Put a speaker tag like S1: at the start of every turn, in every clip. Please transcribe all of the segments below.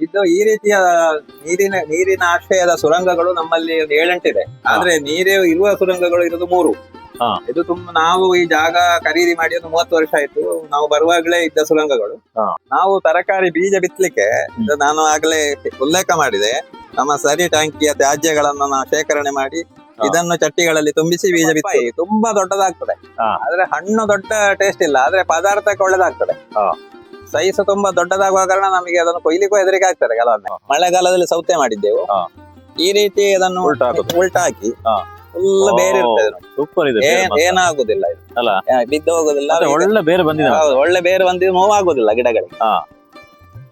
S1: ಇದು ಈ ರೀತಿಯ ನೀರಿನ ನೀರಿನ ಆಶ್ರಯದ ಸುರಂಗಗಳು ನಮ್ಮಲ್ಲಿ ಒಂದು ಏಳೆಂಟಿದೆ ಆದ್ರೆ ನೀರೇ ಇರುವ ಸುರಂಗಗಳು ಇರೋದು ಮೂರು
S2: ಹಾ.
S1: ಇದು ತುಂಬಾ ನಾವು ಈ ಜಾಗ ಖರೀದಿ ಮಾಡಿ ಒಂದು ಮೂವತ್ತು ವರ್ಷ ಆಯ್ತು ನಾವು ಬರುವಾಗಲೇ ಇದ್ದ ಸುರಂಗಗಳು
S2: ಹಾ.
S1: ನಾವು ತರಕಾರಿ ಬೀಜ ಬಿತ್ತಲಿಕ್ಕೆ ಇದು ನಾನು ಆಗ್ಲೇ ಉಲ್ಲೇಖ ಮಾಡಿದೆ ನಮ್ಮ ಸರಿ ಟ್ಯಾಂಕಿಯ ತ್ಯಾಜ್ಯಗಳನ್ನು ನಾವು ಶೇಖರಣೆ ಮಾಡಿ
S2: ಹಾ.
S1: ಇದನ್ನು ಚಟ್ಟಿಗಳಲ್ಲಿ ತುಂಬಿಸಿ ಬೀಜ ಬಿತ್ತಿ ತುಂಬಾ ದೊಡ್ಡದಾಗ್ತದೆ
S2: ಹಾ.
S1: ಆದ್ರೆ ಹಣ್ಣು ದೊಡ್ಡ ಟೇಸ್ಟ್ ಇಲ್ಲ ಆದ್ರೆ ಪದಾರ್ಥಕ್ಕೆ ಒಳ್ಳೇದಾಗ್ತದೆ
S2: ಹಾ.
S1: ಸೈಜ್ ತುಂಬಾ ದೊಡ್ಡದಾಗುವ ಕಾರಣ ನಮಗೆ ಅದನ್ನು ಕೊಯ್ಲಿಕ್ಕೂ ಹೆದರಿಕೆ ಆಗ್ತದೆ ಕೆಲವೊಮ್ಮೆ. ಮಳೆಗಾಲದಲ್ಲಿ ಸೌತೆ ಮಾಡಿದ್ದೆವು. ಈ ರೀತಿ ಅದನ್ನು
S2: ಉಲ್ಟಾ ಹಾಕುದು.
S1: ಉಲ್ಟಾ ಹಾಕಿ ಫುಲ್ ಬೇರೆ ಇರ್ತದೆ.
S2: ಸೂಪರ್ ಇದೆ
S1: ಏನಾಗುದಿಲ್ಲ ಇದು.
S2: ಅಲ್ಲ?
S1: ಬಿದ್ದು ಹೋಗುದಿಲ್ಲ
S2: ಒಳ್ಳೆ ಬೇರೆ ಬಂದಿದೆ
S1: ಒಳ್ಳೆ ಬೇರೆ ಬಂದಿದ್ದು ನೋವಾಗುದಿಲ್ಲ ಗಿಡಗಳಿಗೆ.
S2: ಹಾ.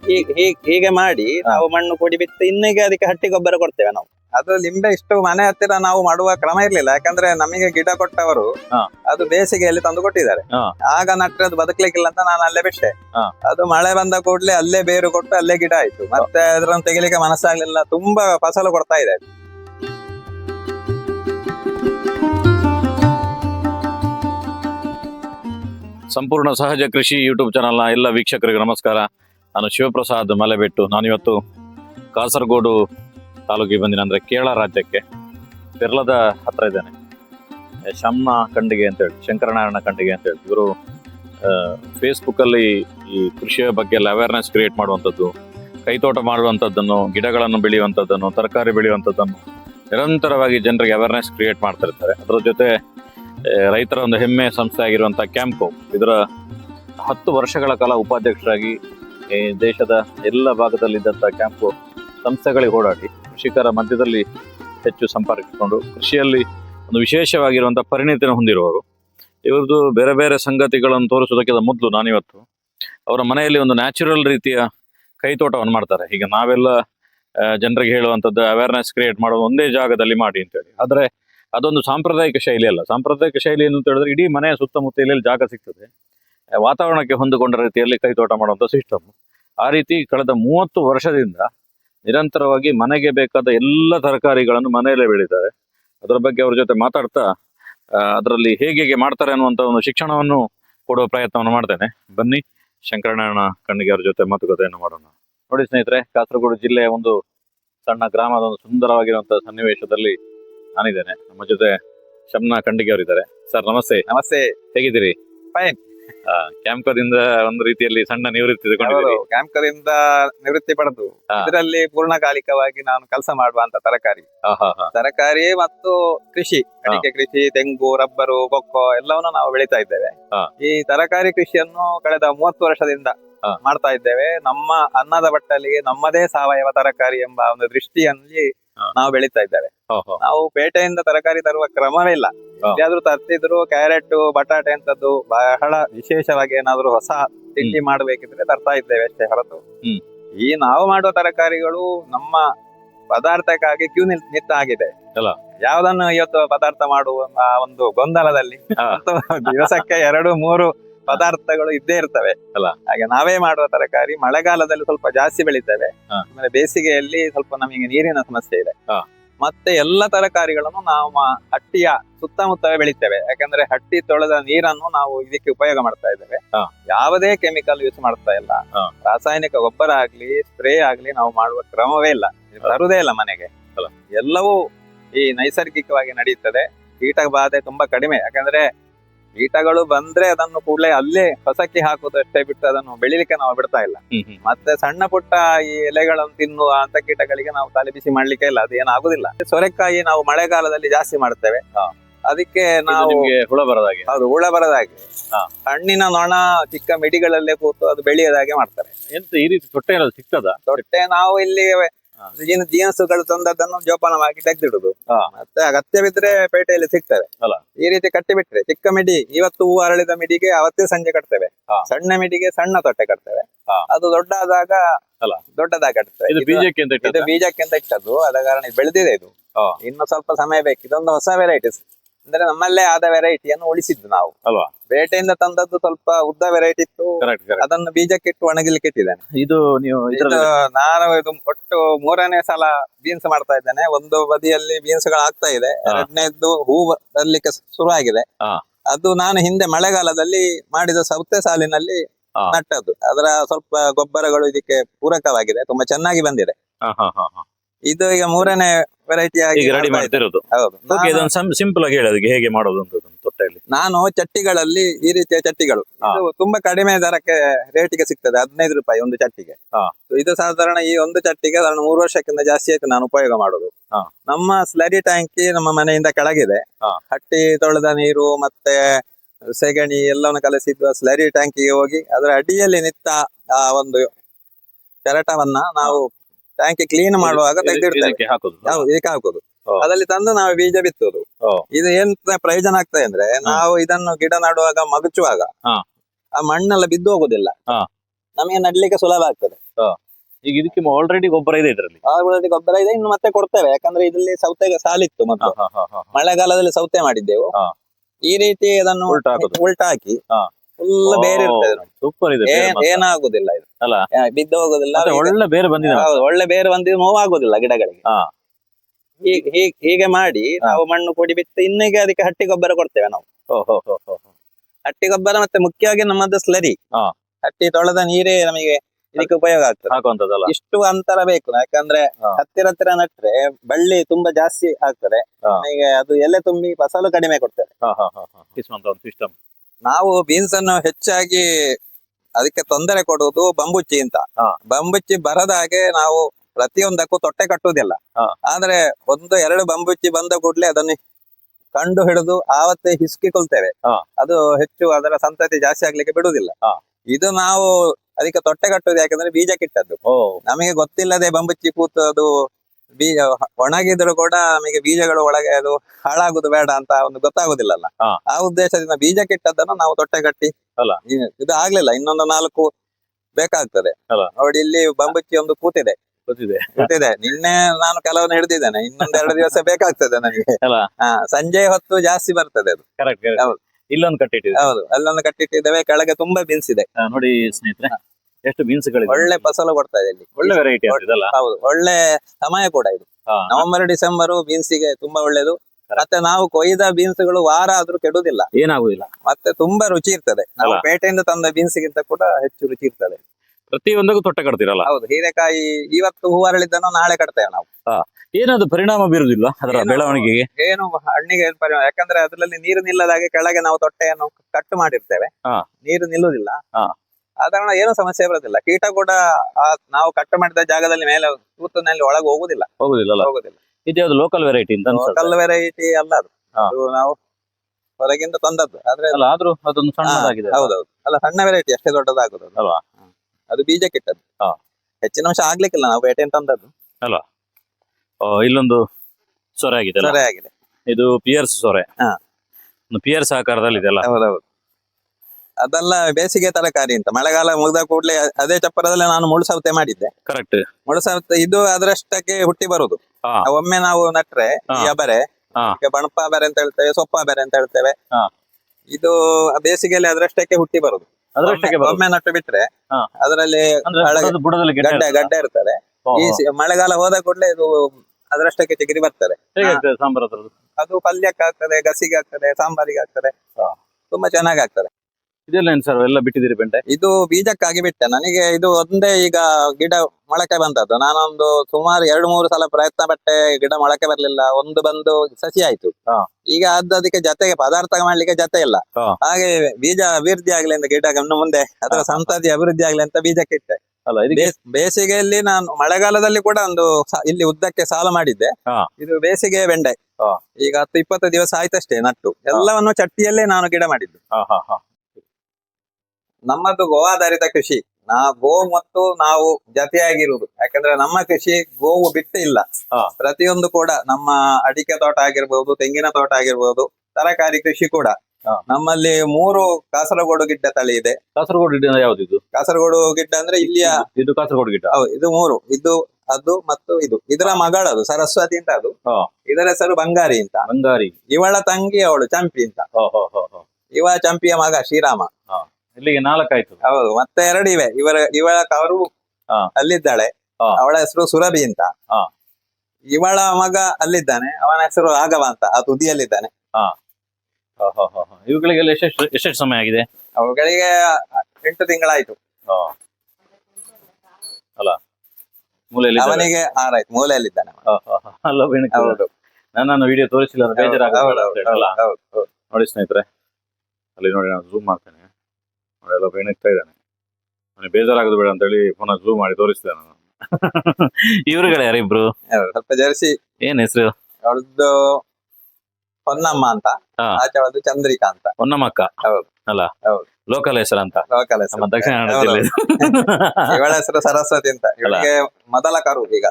S1: ಹೀಗ್- ಹೀಗ್- ಹೀಗೆ ಮಾಡಿ ನಾವು ಮಣ್ಣು ಕೂಡಿ ಬಿತ್ತು ಇನ್ನೀಗ ಅದಕ್ಕೆ ಹಟ್ಟಿ ಗೊಬ್ಬರ ಕೊಡ್ತೇವೆ ನಾವು. ಅದು ಲಿಂಬೆ ಇಷ್ಟು ಮನೆ ಹತ್ತಿರ ನಾವು ಮಾಡುವ ಕ್ರಮ ಇರ್ಲಿಲ್ಲ ಯಾಕಂದ್ರೆ ನಮಗೆ ಗಿಡ ಕೊಟ್ಟವರು
S2: ಹಾ.
S1: ಅದು ಬೇಸಿಗೆಯಲ್ಲಿ ತಂದು ಕೊಟ್ಟಿದ್ದಾರೆ
S2: ಹಾ.
S1: ಆಗ ಅದು ಬದುಕಲಿಕ್ಕಿಲ್ಲ ಅಂತ ನಾನು ಅಲ್ಲೇ ಬಿಟ್ಟೆ
S2: ಹಾ.
S1: ಅದು ಮಳೆ ಬಂದ ಕೂಡಲೇ ಅಲ್ಲೇ ಬೇರು ಕೊಟ್ಟು ಅಲ್ಲೇ ಗಿಡ ಆಯ್ತು ಮತ್ತೆ ಅದರನ್ನು ತೆಗಿಲಿಕ್ಕೆ ಮನಸ್ಸಾಗ್ಲಿಲ್ಲ ತುಂಬಾ ಫಸಲು ಕೊಡ್ತಾ ಇದೆ ಅದು.
S2: ಸಂಪೂರ್ಣ ಸಹಜ ಕೃಷಿ ಯೂಟ್ಯೂಬ್ ಚಾನಲ್ನ ಎಲ್ಲ ವೀಕ್ಷಕರಿಗೆ ನಮಸ್ಕಾರ ನಾನು ಶಿವಪ್ರಸಾದ್ ಮಲೆಬೆಟ್ಟು ನಾನಿವತ್ತು ಕಾಸರಗೋಡು ತಾಲೂಕಿಗೆ ಬಂದಿನ ಅಂದರೆ ಕೇರಳ ರಾಜ್ಯಕ್ಕೆ ಬಿರ್ಲದ ಹತ್ರ ಇದ್ದಾನೆ. ಶಮ್ನ ಖಂಡಿಗೆ ಅಂತೇಳಿ ಶಂಕರನಾರಾಯಣ ಖಂಡಿಗೆ ಅಂತೇಳಿ ಇವರು ಫೇಸ್ಬುಕ್ಕಲ್ಲಿ ಈ ಕೃಷಿಯ ಬಗ್ಗೆ ಎಲ್ಲ ಅವೇರ್ನೆಸ್ ಕ್ರಿಯೇಟ್ ಮಾಡುವಂಥದ್ದು, ಕೈತೋಟ ಮಾಡುವಂಥದ್ದನ್ನು, ಗಿಡಗಳನ್ನು ಬೆಳೆಯುವಂಥದ್ದನ್ನು, ತರಕಾರಿ ಬೆಳೆಯುವಂಥದ್ದನ್ನು ನಿರಂತರವಾಗಿ ಜನರಿಗೆ ಅವೇರ್ನೆಸ್ ಕ್ರಿಯೇಟ್ ಮಾಡ್ತಾ ಇರ್ತಾರೆ ಅದರ ಜೊತೆ ರೈತರ ಒಂದು ಹೆಮ್ಮೆ ಸಂಸ್ಥೆ ಆಗಿರುವಂಥ ಕ್ಯಾಂಪು ಇದರ ಹತ್ತು ವರ್ಷಗಳ ಕಾಲ ಉಪಾಧ್ಯಕ್ಷರಾಗಿ ದೇಶದ ಎಲ್ಲ ಭಾಗದಲ್ಲಿದ್ದಂಥ ಕ್ಯಾಂಪು ಸಂಸ್ಥೆಗಳಿಗೆ ಓಡಾಡಿ ಕೃಷಿಕರ ಮಧ್ಯದಲ್ಲಿ ಹೆಚ್ಚು ಸಂಪರ್ಕಿಸಿಕೊಂಡು ಕೃಷಿಯಲ್ಲಿ ಒಂದು ವಿಶೇಷವಾಗಿರುವಂಥ ಪರಿಣಿತಿಯನ್ನು ಹೊಂದಿರುವವರು. ಇವ್ರದ್ದು ಬೇರೆ ಬೇರೆ ಸಂಗತಿಗಳನ್ನು ತೋರಿಸೋದಕ್ಕಿಂತ ಮೊದಲು ನಾನಿವತ್ತು ಅವರ ಮನೆಯಲ್ಲಿ ಒಂದು ನ್ಯಾಚುರಲ್ ರೀತಿಯ ಕೈತೋಟವನ್ನು ಮಾಡ್ತಾರೆ. ಈಗ ನಾವೆಲ್ಲ ಜನರಿಗೆ ಹೇಳುವಂಥದ್ದು ಅವೇರ್ನೆಸ್ ಕ್ರಿಯೇಟ್ ಮಾಡೋದು ಒಂದೇ ಜಾಗದಲ್ಲಿ ಮಾಡಿ ಅಂತೇಳಿ. ಆದರೆ ಅದೊಂದು ಸಾಂಪ್ರದಾಯಿಕ ಶೈಲಿ ಅಲ್ಲ. ಸಾಂಪ್ರದಾಯಿಕ ಶೈಲಿ ಅಂತ ಹೇಳಿದ್ರೆ ಇಡೀ ಮನೆಯ ಸುತ್ತಮುತ್ತ ಇಲ್ಲಿ ಜಾಗ ಸಿಗ್ತದೆ. ವಾತಾವರಣಕ್ಕೆ ಹೊಂದಿಕೊಂಡ ರೀತಿಯಲ್ಲಿ ಕೈತೋಟ ಮಾಡುವಂಥ ಸಿಸ್ಟಮ್ ಆ ರೀತಿ ಕಳೆದ ಮೂವತ್ತು ವರ್ಷದಿಂದ ನಿರಂತರವಾಗಿ ಮನೆಗೆ ಬೇಕಾದ ಎಲ್ಲ ತರಕಾರಿಗಳನ್ನು ಮನೆಯಲ್ಲೇ ಬೆಳೀತಾರೆ. ಅದರ ಬಗ್ಗೆ ಅವ್ರ ಜೊತೆ ಮಾತಾಡ್ತಾ ಅದರಲ್ಲಿ ಹೇಗೆ ಹೇಗೆ ಮಾಡ್ತಾರೆ ಅನ್ನುವಂಥ ಒಂದು ಶಿಕ್ಷಣವನ್ನು ಕೊಡುವ ಪ್ರಯತ್ನವನ್ನು ಮಾಡ್ತೇನೆ. ಬನ್ನಿ ಶಂಕರನಾರಾಯಣ ಕಣ್ಣಿಗೆ ಅವ್ರ ಜೊತೆ ಮಾತುಕತೆಯನ್ನು ಮಾಡೋಣ. ನೋಡಿ ಸ್ನೇಹಿತರೆ ಕಾಸರಗೋಡು ಜಿಲ್ಲೆಯ ಒಂದು ಸಣ್ಣ ಗ್ರಾಮದ ಒಂದು ಸುಂದರವಾಗಿರುವಂತಹ ಸನ್ನಿವೇಶದಲ್ಲಿ ನಾನಿದ್ದೇನೆ. ನಮ್ಮ ಜೊತೆ ಶಮ್ನ ಖಂಡಿಗೆ ಅವರಿದ್ದಾರೆ. ಸರ್ ನಮಸ್ತೆ.
S1: ನಮಸ್ತೆ.
S2: ಹೇಗಿದ್ದೀರಿ?
S1: Fine.
S2: ಕ್ಯಾಂಪದಿಂದ ಒಂದು ರೀತಿಯಲ್ಲಿ ಸಣ್ಣ ನಿವೃತ್ತಿ ತಗೊಂಡಿದ್ದೀರಿ
S1: ಕ್ಯಾಂಪ್ಕರಿಂದ ನಿವೃತ್ತಿ ಪಡೆದು
S2: ಹಾ.
S1: ಇದರಲ್ಲಿ ಪೂರ್ಣಕಾಲಿಕವಾಗಿ ನಾನು ಕೆಲಸ ಮಾಡುವಂತ ತರಕಾರಿ ತರಕಾರಿ ಮತ್ತು ಕೃಷಿ ಅಡಿಕೆ ಕೃಷಿ ತೆಂಗು ರಬ್ಬರು ಕೊಕ್ಕೋ ಎಲ್ಲವನ್ನು ನಾವು ಬೆಳೀತಾ ಇದ್ದೇವೆ
S2: ಹಾ.
S1: ಈ ತರಕಾರಿ ಕೃಷಿಯನ್ನು ಕಳೆದ ಮೂವತ್ತು ವರ್ಷದಿಂದ
S2: ಹಾ.
S1: ಮಾಡ್ತಾ ಇದ್ದೇವೆ ನಮ್ಮ ಅನ್ನದ ಬಟ್ಟಲಿಗೆ ನಮ್ಮದೇ ಸಾವಯವ ತರಕಾರಿ ಎಂಬ ಒಂದು ದೃಷ್ಟಿಯಲ್ಲಿ
S2: ಹಾ.
S1: ನಾವು ಬೆಳೀತಾ ಇದ್ದೇವೆ. ನಾವು ಪೇಟೆಯಿಂದ ತರಕಾರಿ ತರುವ ಕ್ರಮವೇ ಇಲ್ಲ. ಯಾವ್ದು ತರ್ತಿದ್ರು ಕ್ಯಾರೆಟ್ ಬಟಾಟೆ ಅಂತದ್ದು ಬಹಳ ವಿಶೇಷವಾಗಿ ಏನಾದ್ರು ಹೊಸ ತಿಂಡಿ ಮಾಡಬೇಕಿದ್ರೆ ತರ್ತಾ ಇದ್ದೇವೆ ಅಷ್ಟೇ ಹೊರತು. ಈ ನಾವು ಮಾಡುವ ತರಕಾರಿಗಳು ನಮ್ಮ ಪದಾರ್ಥಕ್ಕಾಗಿ ಕ್ಯೂ ನಿಲ್ ನಿಂತ ಆಗಿದೆ? ಯಾವ್ದನ್ನು ಇವತ್ತು ಪದಾರ್ಥ ಮಾಡುವ ಒಂದು ಗೊಂದಲದಲ್ಲಿ? ದಿವಸಕ್ಕೆ ಎರಡು ಮೂರು ಪದಾರ್ಥಗಳು ಇದ್ದೇ ಇರ್ತವೆ.
S2: ಅಲ್ಲ?
S1: ಹಾಗೆ ನಾವೇ ಮಾಡುವ ತರಕಾರಿ ಮಳೆಗಾಲದಲ್ಲಿ ಸ್ವಲ್ಪ ಜಾಸ್ತಿ ಬೆಳಿತೇವೆ. ಆಮೇಲೆ ಬೇಸಿಗೆಯಲ್ಲಿ ಸ್ವಲ್ಪ ನಮಗೆ ನೀರಿನ ಸಮಸ್ಯೆ ಇದೆ. ಮತ್ತೆ ಎಲ್ಲ ತರಕಾರಿಗಳನ್ನು ನಾವು ಹಟ್ಟಿಯ ಸುತ್ತಮುತ್ತ ಬೆಳಿತೇವೆ. ಯಾಕಂದ್ರೆ ಹಟ್ಟಿ ತೊಳೆದ ನೀರನ್ನು ನಾವು ಇದಕ್ಕೆ ಉಪಯೋಗ ಮಾಡ್ತಾ ಇದ್ದೇವೆ. ಯಾವುದೇ ಕೆಮಿಕಲ್ ಯೂಸ್ ಮಾಡ್ತಾ ಇಲ್ಲ. ರಾಸಾಯನಿಕ ಗೊಬ್ಬರ ಆಗ್ಲಿ ಸ್ಪ್ರೇ ಆಗ್ಲಿ ನಾವು ಮಾಡುವ ಕ್ರಮವೇ ಇಲ್ಲ. ಬರುದೇ ಇಲ್ಲ ಮನೆಗೆ. ಎಲ್ಲವೂ ಈ ನೈಸರ್ಗಿಕವಾಗಿ ನಡೆಯುತ್ತದೆ. ಕೀಟ ಬಾಧೆ ತುಂಬಾ ಕಡಿಮೆ. ಯಾಕಂದ್ರೆ ಕೀಟಗಳು ಬಂದ್ರೆ ಅದನ್ನು ಕೂಡಲೇ ಅಲ್ಲೇ ಹೊಸಕ್ಕೆ ಹಾಕುದು ಅಷ್ಟೇ ಬಿಟ್ಟು ಅದನ್ನು ಬೆಳಿಲಿಕ್ಕೆ ನಾವು ಬಿಡ್ತಾ ಇಲ್ಲ. ಮತ್ತೆ ಸಣ್ಣ ಪುಟ್ಟ ಈ ಎಲೆಗಳನ್ನು ತಿನ್ನುವ ಅಂತ ಕೀಟಗಳಿಗೆ ನಾವು ತಲೆ ಬಿಸಿ ಮಾಡ್ಲಿಕ್ಕೆ ಇಲ್ಲ ಅದು ಏನಾಗುದಿಲ್ಲ ಸೊರೆಕಾಯಿ ನಾವು ಮಳೆಗಾಲದಲ್ಲಿ ಜಾಸ್ತಿ ಮಾಡ್ತೇವೆ. ಅದಕ್ಕೆ ನಾವು
S2: ಹುಳ ಬರದಾಗೆ
S1: ಹೌದು ಹುಳ ಬರದಾಗಿ. ಹಣ್ಣಿನ ನೊಣ ಚಿಕ್ಕ ಮಿಡಿಗಳಲ್ಲೇ ಕೂತು ಅದು ಬೆಳೆಯದಾಗೆ ಮಾಡ್ತಾರೆ.
S2: ಎಂತ ಈ ರೀತಿ ತೊಟ್ಟೆ ಸಿಗ್ತದ?
S1: ತೊಟ್ಟೆ ನಾವು ಇಲ್ಲಿ. ಜೀನ- ಜೀನಸುಗಳು ತಂದದ್ದನ್ನು ಜೋಪಾನವಾಗಿ ತೆಗೆದಿಡುದು
S2: ಹಾ.
S1: ಮತ್ತೆ ಅಗತ್ಯವಿದ್ರೆ ಪೇಟೆಯಲ್ಲಿ ಸಿಗ್ತವೆ
S2: ಅಲ್ಲ?
S1: ಈ ರೀತಿ ಕಟ್ಟಿ ಬಿಟ್ರೆ ಚಿಕ್ಕ ಮಿಡಿ ಇವತ್ತು ಹೂ ಅರಳಿದ ಮಿಡಿಗೆ ಅವತ್ತೇ ಸಂಜೆ ಕಟ್ತೇವೆ
S2: ಹಾ.
S1: ಸಣ್ಣ ಮಿಡಿಗೆ ಸಣ್ಣ ತೊಟ್ಟೆ ಕಟ್ತೇವೆ
S2: ಹಾ.
S1: ಅದು ದೊಡ್ಡಾದಾಗ
S2: ಅಲ್ಲ?
S1: ದೊಡ್ಡದಾಗಿ ಕಟ್ತೇವೆ
S2: ಇದು
S1: ಇದು-
S2: ಬೀಜಕ್ಕೆ ಅಂತ
S1: ಇದು
S2: ಇಟ್ಟದ್ದಾ?
S1: ಬೀಜಕ್ಕೆ ಅಂತ ಇಟ್ಟದ್ದು ಆದ ಕಾರಣ ಇದು ಬೆಳೆದಿದೆ ಇದು
S2: ಹಾ.
S1: ಇನ್ನು ಸ್ವಲ್ಪ ಸಮಯ ಬೇಕು ಇದೊಂದು ಹೊಸ ವೆರೈಟಿಸ್ ಅಂದ್ರೆ ನಮ್ಮಲ್ಲೇ ಆದ ವೆರೈಟಿಯನ್ನು ಉಳಿಸಿದ್ದು ನಾವು
S2: ಅಲ್ವಾ?
S1: ಬೇಟೆಯಿಂದ ತಂದದ್ದು ಸ್ವಲ್ಪ ಉದ್ದ ವೆರೈಟಿ ಇತ್ತು. ಅದನ್ನು ಬೀಜಕ್ಕೆ ಇಟ್ಟು ಒಣಗಿಲಿಕ್ಕೆ ಇಟ್ಟಿದ್ದೇನೆ
S2: ಇದು ನೀವು
S1: ಇದು
S2: ಇದ್ರಲ್ಲಿ
S1: ನಾನು ಇದು ಒಟ್ಟು ಮೂರನೇ ಸಲ ಬೀನ್ಸ್ ಮಾಡ್ತಾ ಇದ್ದೇನೆ ಒಂದು ಬದಿಯಲ್ಲಿ ಬೀನ್ಸ್ಗಳು ಆಗ್ತಾ ಇದೆ
S2: ಹಾ.
S1: ಎರಡನೇದ್ದು ಹೂ ಬರ್ಲಿಕ್ಕೆ ಶುರು ಆಗಿದೆ
S2: ಹಾ.
S1: ಅದು ನಾನು ಹಿಂದೆ ಮಳೆಗಾಲದಲ್ಲಿ ಮಾಡಿದ ಸೌತೆ ಸಾಲಿನಲ್ಲಿ
S2: ಹಾ.
S1: ನಟ್ಟದ್ದು ಅದರ ಸ್ವಲ್ಪ ಗೊಬ್ಬರಗಳು ಇದಕ್ಕೆ ಪೂರಕವಾಗಿದೆ ತುಂಬಾ ಚೆನ್ನಾಗಿ ಬಂದಿದೆ
S2: ಹಾ ಹಾ ಹಾ ಹಾ.
S1: ಇದು ಈಗ ಮೂರನೇ ವೆರೈಟಿ ಆಗಿ
S2: ಈಗ ರೆಡಿ
S1: ಬರ್ತಾ ಇದೆ.
S2: ಮಾಡ್ತಿರೋದು
S1: ಹೌದು
S2: ಓಕೆ
S1: ನಾನು-
S2: ಇದೊಂದು ಸಿಂಪಲ್ ಆಗಿ ಹೇಳೋದಕ್ಕೆ ಹೇಗೆ ಮಾಡೋದು ಅಂತ
S1: ನಾನು ಚಟ್ಟಿಗಳಲ್ಲಿ ಈ ರೀತಿಯ ಚಟ್ಟಿಗಳು. ಇದು ತುಂಬಾ ಕಡಿಮೆ ದರಕ್ಕೆ ರೇಟಿಗೆ ಸಿಗ್ತದೆ ಹದಿನೈದು ರೂಪಾಯಿ ಒಂದು ಚಟ್ಟಿಗೆ. ಇದು ಸಾಧಾರಣ ಈ ಒಂದು ಚಟ್ಟಿಗೆ ಸಾಧಾರಣ ಮೂರು ವರ್ಷಕ್ಕಿಂತ ಜಾಸ್ತಿ ಆಯ್ತು ನಾನು ಉಪಯೋಗ ಮಾಡುದು. ನಮ್ಮ ಸ್ಲರಿ ಟ್ಯಾಂಕಿ ನಮ್ಮ ಮನೆಯಿಂದ ಕೆಳಗಿದೆ. ಹಟ್ಟಿ ತೊಳೆದ ನೀರು ಮತ್ತೆ ಸೆಗಣಿ ಎಲ್ಲವನ್ನು ಕಲಸಿದ್ದು ಸ್ಲರಿ ಟ್ಯಾಂಕಿಗೆ ಹೋಗಿ ಅದರ ಅಡಿಯಲ್ಲಿ ನಿಂತ ಆ ಒಂದು ಕೆರಟವನ್ನ ನಾವು ಟ್ಯಾಂಕಿ ಕ್ಲೀನ್ ಮಾಡುವಾಗ ತೆಗೆದಿಡ್ತೇವೆ.
S2: ಇದಕ್ಕೆ ಹಾಕೋದು.
S1: ಅದ್ರಲ್ಲಿ ತಂದು ನಾವು ಬೀಜ ಬಿತ್ತುದು. ಇದು ಏನ್ ಪ್ರಯೋಜನ ಆಗ್ತದೆ ಅಂದ್ರೆ ನಾವು ಇದನ್ನು ಗಿಡ ನಡುವಾಗ ಮಗುಚುವಾಗ ಆ ಮಣ್ಣೆಲ್ಲ ಬಿದ್ದು ಹೋಗುದಿಲ್ಲ. ನಮಗೆ ನಡ್ಲಿಕ್ಕೆ ಸುಲಭ ಆಗ್ತದೆ.
S2: ಈಗ ಇದಕ್ಕೆ ಆಲ್ರೆಡಿ ಗೊಬ್ಬರ ಇದೆ ಇದರಲ್ಲಿ?
S1: ಆಲ್ರೆಡಿ ಗೊಬ್ಬರ ಇದೆ. ಇನ್ನು ಮತ್ತೆ ಕೊಡ್ತೇವೆ. ಯಾಕಂದ್ರೆ ಇದರಲ್ಲಿ ಸೌತೆಗೆ ಸಾಲಿತ್ತು ಮತ್ತು ಮಳೆಗಾಲದಲ್ಲಿ ಸೌತೆ ಮಾಡಿದ್ದೆವು. ಈ ರೀತಿ ಅದನ್ನು
S2: ಉಲ್ಟಾ ಹಾಕುದು.
S1: ಉಲ್ಟಾ ಹಾಕಿ. ಫುಲ್ ಬೇರೆ ಇರ್ತದೆ.
S2: ಸೂಪರ್ ಇದೆ
S1: ಏನಾಗುದಿಲ್ಲ ಇದು.
S2: ಅಲ್ಲ?
S1: ಬಿದ್ದು ಹೋಗುದಿಲ್ಲ.
S2: ಒಳ್ಳೆ ಬೇರೆ ಬಂದಿದೆ
S1: ಒಳ್ಳೆ ಬೇರೆ ಬಂದಿದ್ದು ನೋವಾಗುದಿಲ್ಲ ಗಿಡಗಳಿಗೆ. ಹೀಗ್- ಹೀಗ್- ಮಾಡಿ ನಾವು ಮಣ್ಣು ಕೂಡಿ ಬಿತ್ತು ಇನ್ನೀಗ ಅದಕ್ಕೆ ಹಟ್ಟಿ ಗೊಬ್ಬರ ಕೊಡ್ತೇವೆ ನಾವು. ಹಟ್ಟಿ ಗೊಬ್ಬರ ಮತ್ತೆ ಮುಖ್ಯವಾಗಿ ನಮ್ಮದು ಸ್ಲರಿ. ಹಟ್ಟಿ ತೊಳೆದ ನೀರೇ ನಮಗೆ ಇದಕ್ಕೆ ಉಪಯೋಗ ಆಗ್ತದೆ. ಇಷ್ಟು ಅಂತರ ಬೇಕು. ಯಾಕಂದ್ರೆ. ಹತ್ತಿರ ಹತ್ತಿರ ನಟ್ರೆ ಬಳ್ಳಿ ತುಂಬಾ ಜಾಸ್ತಿ ಆಗ್ತದೆ. ಅದು ಎಲೆ ತುಂಬಿ ಫಸಲು ಕಡಿಮೆ ಕೊಡ್ತದೆ. ನಾವು ಬೀನ್ಸ್ ಅನ್ನು ಹೆಚ್ಚಾಗಿ ಅದಕ್ಕೆ ತೊಂದರೆ ಕೊಡುವುದು ಬಂಬುಚ್ಚಿ ಅಂತ. ಬಂಬುಚ್ಚಿ ಬರದ ಹಾಗೆ ನಾವು ಪ್ರತಿಯೊಂದಕ್ಕೂ ತೊಟ್ಟೆ ಕಟ್ಟುವುದಿಲ್ಲ. ಆದ್ರೆ ಒಂದು ಎರಡು ಬಂಬುಚ್ಚಿ ಬಂದ ಕೂಡಲೇ ಅದನ್ನು ಕಂಡು ಹಿಡಿದು ಆವತ್ತೇ ಹಿಸುಕಿಕೊಳ್ತೇವೆ. ಅದು ಹೆಚ್ಚು ಅದರ ಸಂತತಿ ಜಾಸ್ತಿ ಆಗ್ಲಿಕ್ಕೆ ಬಿಡುವುದಿಲ್ಲ. ಇದು ನಾವು ಅದಕ್ಕೆ ತೊಟ್ಟೆ ಕಟ್ಟುವುದು ಯಾಕಂದ್ರೆ ಬೀಜ ಕಿಟ್ಟದ್ದು. ನಮಗೆ ಗೊತ್ತಿಲ್ಲದೆ ಬಂಬುಚ್ಚಿ ಕೂತು ಅದು ಬೀಜ ಒಣಗಿದ್ರು ಕೂಡ ನಮಗೆ ಬೀಜಗಳು ಒಳಗೆ ಅದು ಹಾಳಾಗುದು ಬೇಡ ಅಂತ ಒಂದು ಗೊತ್ತಾಗುದಿಲ್ಲಲ್ಲ. ಆ ಉದ್ದೇಶದಿಂದ ಬೀಜ ಕಿಟ್ಟದ್ದನ್ನು ನಾವು ತೊಟ್ಟೆ ಕಟ್ಟಿ
S2: ಅಲ್ಲ.
S1: ಇದು ಆಗ್ಲಿಲ್ಲ. ಇನ್ನೊಂದು ನಾಲ್ಕು ಬೇಕಾಗ್ತದೆ. ನೋಡಿ ಇಲ್ಲಿ ಬಂಬುಚ್ಚಿ ಒಂದು ಕೂತಿದೆ.
S2: ಗೊತ್ತಿದೆ.
S1: ಗೊತ್ತಿದೆ. ನಿನ್ನೆ ನಾನು ಕೆಲವನ್ನ ಹಿಡಿದಿದ್ದೇನೆ. ಇನ್ನೊಂದು ಎರಡು ದಿವಸ ಬೇಕಾಗ್ತದೆ ನನಗೆ.
S2: ಅಲ್ಲ.
S1: ಹಾ ಸಂಜೆ ಹೊತ್ತು ಜಾಸ್ತಿ ಬರ್ತದೆ ಅದು.
S2: ಕರೆಕ್ಟ್
S1: ಹೌದು.
S2: ಇಲ್ಲೊಂದು ಕಟ್ಟಿಟ್ಟಿದೆ.
S1: ಹೌದು. ಅಲ್ಲೊಂದು ಕಟ್ಟಿಟ್ಟಿದ್ದೇವೆ. ಕೆಳಗೆ ತುಂಬಾ ಬೀನ್ಸ್ ಇದೆ.
S2: ಆ, ನೋಡಿ ಸ್ನೇಹಿತರೆ ಎಷ್ಟು ಬೀನ್ಸ್ಗಳಿದೆ
S1: ಒಳ್ಳೆ ಫಸಲು ಕೊಡ್ತಾ ಇದೆ ಇಲ್ಲಿ.
S2: ಒಳ್ಳೆ ವೆರೈಟಿ ಅಂತಿದಲ್ಲ
S1: ಹೌದು. ಒಳ್ಳೆ ಸಮಯ ಕೂಡ ಇದು.
S2: ಹಾ.
S1: ನವೆಂಬರ್ ಡಿಸೆಂಬರ್ ಬೀನ್ಸಿಗೆ ತುಂಬಾ ಒಳ್ಳೇದು. ಮತ್ತೆ ನಾವು ಕೊಯ್ದ ಬೀನ್ಸ್ಗಳು ವಾರ ಆದ್ರೂ ಕೆಡುದಿಲ್ಲ.
S2: ಏನಾಗುದಿಲ್ಲ.
S1: ಮತ್ತೆ ತುಂಬಾ ರುಚಿ ಇರ್ತದೆ. ನಾವು
S2: ಅಲ್ಲ.
S1: ಪೇಟೆಯಿಂದ ತಂದ ಬೀನ್ಸ್ಗಿಂತ ಕೂಡ ಹೆಚ್ಚು ರುಚಿ ಇರ್ತದೆ.
S2: ಪ್ರತಿಯೊಂದಕ್ಕೂ ತೊಟ್ಟೆ ಕಟ್ತೀರಲ್ಲ?
S1: ಹೌದು ಹೀರೆಕಾಯಿ ಇವತ್ತು ಹೂವರಳಿದ್ದನ್ನು ನಾಳೆ ಕಟ್ತೇವೆ ನಾವು.
S2: ಏನಾದ್ರು ಪರಿಣಾಮ ಬೀರುದಿಲ್ಲ ಅದರ
S1: ಏನು-
S2: ಬೆಳವಣಿಗೆಗೆ?
S1: ಏನು ಹಣ್ಣಿಗೆ ಏನು ಪರಿಣಾಮ ಯಾಕಂದ್ರೆ ಅದರಲ್ಲಿ ನೀರು ನಿಲ್ಲದಾಗೆ ಕೆಳಗೆ ನಾವು ತೊಟ್ಟೆಯನ್ನು ಕಟ್ ಮಾಡಿರ್ತೇವೆ.
S2: ಹಾ.
S1: ನೀರು ನಿಲ್ಲುದಿಲ್ಲ
S2: ಹಾ.
S1: ಆದ ಕಾರಣ ಏನು ಸಮಸ್ಯೆ ಬರೋದಿಲ್ಲ. ಕೀಟ ಕೂಡ ಆ ನಾವು ಕಟ್ ಮಾಡಿದ ಜಾಗದಲ್ಲಿ ಮೇಲೆ ತೂತಿನಲ್ಲಿ ಒಳಗೆ ಹೋಗುದಿಲ್ಲ.
S2: ಹೋಗುದಿಲ್ಲ
S1: ಹೋಗುದಿಲ್ಲ.
S2: ಇದು ಯಾವ್ದು ಲೋಕಲ್ ವೆರೈಟಿ ಅಂತ ಅನ್ಸುತ್ತೆ.
S1: ಲೋಕಲ್ ವೆರೈಟಿ ಅಲ್ಲ ಅದು.
S2: ಹಾ.
S1: ಅದು ನಾವು ಹೊರಗಿಂದ ತಂದದ್ದು. ಆದ್ರೆ
S2: ಅಲ್ಲ ಆದ್ರೂ ಅದೊಂದು ಸಣ್ಣದಾಗಿದೆ.
S1: ಹೌದೌದು. ಅಲ್ಲ ಸಣ್ಣ ವೆರೈಟಿ ಅಷ್ಟೇ ದೊಡ್ಡದಾಗುದು ಅದು.
S2: ಅಲ್ವಾ?
S1: ಅದು ಬೀಜ ಕೆಟ್ಟದ್ದು
S2: ಹಾ.
S1: ಹೆಚ್ಚಿನ ಅಂಶ ಆಗ್ಲಿಕ್ಕಿಲ್ಲ ನಾವು ಬೇಟೆಯನ್ನು ತಂದದ್ದು
S2: ಅಲ್ವಾ ಇಲ್ಲೊಂದು ಸೊರೆ ಆಗಿದೆ ಅಲ್ಲ?
S1: ಸೊರೆ ಆಗಿದೆ
S2: ಇದು ಪಿಯರ್ಸ್ ಸೊರೆ
S1: ಹಾ.
S2: ಒಂದು ಪಿಯರ್ಸ್ ಆಕಾರದಲ್ಲಿ ಇದೆಲ್ಲ
S1: ಹೌದೌದು ಅದೆಲ್ಲ ಬೇಸಿಗೆ ತರಕಾರಿ ಅಂತ ಮಳೆಗಾಲ ಮುಗಿದ ಕೂಡಲೇ ಅದೇ ಚಪ್ಪರದಲ್ಲಿ ನಾನು ಮುಳು ಸೌತೆ ಮಾಡಿದ್ದೆ
S2: ಕರೆಕ್ಟ್
S1: ಮುಳು ಸೌತೆ ಇದು ಅದರಷ್ಟಕ್ಕೆ ಹುಟ್ಟಿ ಬರುದು
S2: ಹಾ.
S1: ಒಮ್ಮೆ ನಾವು ನಟ್ರೆ ಈ
S2: ಹಾ.
S1: ಅಬರೆ
S2: ಹಾ.
S1: ಈಗ ಬಣಪ ಬೆರೆ ಅಂತ ಹೇಳ್ತೇವೆ ಸೊಪ್ಪ ಬೇರೆ ಅಂತ ಹೇಳ್ತೇವೆ
S2: ಹಾ.
S1: ಇದು ಬೇಸಿಗೆಯಲ್ಲಿ ಅದರಷ್ಟಕ್ಕೆ ಹುಟ್ಟಿ ಬರುದು ಒಮ್ಮೆ- ನಟ್ಟು ಬಿಟ್ರೆ. ಅದರಲ್ಲಿ
S2: ಬುಡದಲ್ಲಿ ಗೆಡ್ಡೆ
S1: ಗಡ್ಡೆ ಇರ್ತದೆ. ಈ. ಸಿ- ಮಳೆಗಾಲ ಹೋದ ಕೂಡಲೇ ಇದು ಅದರಷ್ಟಕ್ಕೆ ಚಿಗಿರಿ ಬರ್ತದೆ.
S2: ಸಾಂಬಾರ್
S1: ಅದು ಪಲ್ಯಕ್ಕೆ ಆಗ್ತದೆ ಗಸಿಗೆ ಆಗ್ತದೆ ಸಾಂಬಾರಿಗೆ ಆಗ್ತದೆ. ತುಂಬಾ ಚೆನ್ನಾಗಿ ಆಗ್ತದೆ
S2: ಇದೆಲ್ಲ ಏನ್ ಸರ್ ಎಲ್ಲ ಬಿಟ್ಟಿದ್ದೀರಿ ಬೆಂಡೆ?
S1: ಇದು ಬೀಜಕ್ಕಾಗಿ ಬಿಟ್ಟೆ. ನನಗೆ ಇದು ಒಂದೇ ಈಗ ಗಿಡ ಮೊಳಕೆ ಬಂದದ್ದು. ನಾನೊಂದು ಸುಮಾರು ಎರಡು ಮೂರು ಸಲ ಪ್ರಯತ್ನ ಪಟ್ಟೆ ಗಿಡ ಮೊಳಕೆ ಬರ್ಲಿಲ್ಲ. ಒಂದು ಬಂದು ಸಸಿ ಆಯ್ತು.
S2: ಹಾ.
S1: ಈಗ ಅದು ಅದಕ್ಕೆ ಜತೆಗೆ ಪದಾರ್ಥ ಮಾಡ್ಲಿಕ್ಕೆ ಜತೆ ಇಲ್ಲ.
S2: ಹಾ.
S1: ಹಾಗೆ ಬೀಜ ಅಭಿವೃದ್ಧಿ ಆಗ್ಲಿ ಅಂತ ಗಿಡ ಇನ್ನು ಮುಂದೆ ಅದರ. ಸಂತತಿ ಅಭಿವೃದ್ಧಿ ಆಗ್ಲಿ ಅಂತ ಬೀಜಕ್ಕೆ ಇಟ್ಟೆ.
S2: ಅಲ್ಲ ಇದು
S1: ಬೇಸ್- ಬೇಸಿಗೆಯಲ್ಲಿ ನಾನು ಮಳೆಗಾಲದಲ್ಲಿ ಕೂಡ ಒಂದು ಸ- ಇಲ್ಲಿ ಉದ್ದಕ್ಕೆ ಸಾಲ ಮಾಡಿದ್ದೆ.
S2: ಹಾ.
S1: ಇದು ಬೇಸಿಗೆ ಬೆಂಡೆ.
S2: ಹಾ.
S1: ಈಗ ಹತ್ತು ಇಪ್ಪತ್ತು ದಿವಸ ಆಯ್ತಷ್ಟೇ ನಟ್ಟು. ಎಲ್ಲವನ್ನು ಚಟ್ಟಿಯಲ್ಲೇ ನಾನು ಗಿಡ ಮಾಡಿದ್ದು.
S2: ಹಾ ಹಾ ಹಾ.
S1: ನಮ್ಮದು ಗೋವಾಧಾರಿತ ಕೃಷಿ. ನಾ ಗೋ ಮತ್ತು ನಾವು ಜತೆಯಾಗಿರುವುದು. ಯಾಕಂದ್ರೆ ನಮ್ಮ ಕೃಷಿ ಗೋವು ಬಿಟ್ಟು ಇಲ್ಲ. ಪ್ರತಿಯೊಂದು ಕೂಡ ನಮ್ಮ ಅಡಿಕೆ ತೋಟ ಆಗಿರ್ಬಹುದು ತೆಂಗಿನ ತೋಟ ಆಗಿರ್ಬಹುದು ತರಕಾರಿ ಕೃಷಿ ಕೂಡ. ನಮ್ಮಲ್ಲಿ ಮೂರು ಕಾಸರಗೋಡು ಗಿಡ್ಡ ತಳಿ ಇದೆ.
S2: ಕಾಸರಗೋಡು ಗಿಡ್ಡ ಯಾವ್ದು ಇದು?
S1: ಕಾಸರಗೋಡು ಗಿಡ್ಡ ಅಂದ್ರೆ ಇಲ್ಲಿಯ
S2: ಇದು ಕಾಸರಗೋಡು
S1: ಗಿಡ್ಡ. ಇದು ಮೂರು. ಇದು ಅದು ಮತ್ತು ಇದು. ಇದರ ಮಗಳದು ಸರಸ್ವತಿ ಅಂತ ಅದು. ಇದರ ಹೆಸರು ಬಂಗಾರಿ ಅಂತ.
S2: ಬಂಗಾರಿ.
S1: ಇವಳ ತಂಗಿ ಅವಳು ಚಂಪಿ ಅಂತ. ಇವ ಚಂಪಿಯ ಮಗ ಶ್ರೀರಾಮ.
S2: ಇಲ್ಲಿಗೆ ನಾಲ್ಕಾಯ್ತು
S1: ಹೌದು ಮತ್ತೆ ಎರಡು ಇವೆ ಇವರ ಇವಳ ಅವರು
S2: ಹಾ.
S1: ಅಲ್ಲಿದ್ದಾಳೆ ಅವಳ ಹೆಸರು ಸುರಭಿ ಅಂತ
S2: ಹಾ.
S1: ಇವಳ ಮಗ ಅಲ್ಲಿದ್ದಾನೆ ಅವನ ಹೆಸರು ರಾಘವ ಅಂತ ಆ ತುದಿಯಲ್ಲಿದ್ದಾನೆ.
S2: ಇವುಗಳಿಗೆಲ್ಲ ಎಷ್ಟೆಷ್ಟು ಎಷ್ಟೆಷ್ಟು ಸಮಯ ಆಗಿದೆ
S1: ಅವುಗಳಿಗೆ ಎಂಟು ತಿಂಗಳಾಯ್ತು.
S2: ಅಲ್ಲ ಮೂಲೆಯಲ್ಲಿ.
S1: ಅವನಿಗೆ ಆರಾಯ್ತು ಮೂಲೆಯಲ್ಲಿದ್ದಾನೆ
S2: ನಾನು. ಅಲ್ಲ
S1: ಹೌದು
S2: ನನ್ನನ್ನು ವಿಡಿಯೋ ತೋರಿಸಿಲ್ಲ ಅಂದ್ರೆ. ನೋಡಿ ಸ್ನೇಹಿತರೆ ಅಲ್ಲಿ ನೋಡಿ ನಾನು ಜೂಮ್ ಮಾಡ್ತೇನೆ ಎಲ್ಲ ಬೆಣಗ್ತಾ ಇದ್ದಾನೆ. ಅವನಿಗೆ ಬೇಜಾರಾಗೋದು ಬೇಡ ಅಂತ ಹೇಳಿ ಪುನಃ ಝೂಮ್ ಮಾಡಿ ತೋರಿಸಿದೆ ನಾನು ಇವ್ರುಗಳು ಯಾರಿಬ್ರು
S1: ಸ್ವಲ್ಪ ಜರ್ಸಿ.
S2: ಏನ್ ಹೆಸರು?
S1: ಅವಳದ್ದು ಹೊನ್ನಮ್ಮ ಅಂತ.
S2: ಹಾ.
S1: ಆಚೆ ಅವಳದ್ದು ಚಂದ್ರಿಕಾ ಅಂತ.
S2: ಹೊನ್ನಮ್ಮಕ್ಕ
S1: ಹೌದು.
S2: ಅಲ್ಲ?
S1: ಹೌದು.
S2: ಲೋಕಲ್ ಹೆಸರು ಅಂತ.
S1: ಲೋಕಲ್
S2: ನಮ್ಮ
S1: ಹೆಸರು
S2: ದಕ್ಷಿಣ ಕನ್ನಡ
S1: ಹೌದು.
S2: ಜಿಲ್ಲೆ
S1: ಇವಳ ಹೆಸರು ಸರಸ್ವತಿ ಅಂತ. ಇವಳಿಗೆ ಮೊದಲ ಕರು ಈಗ.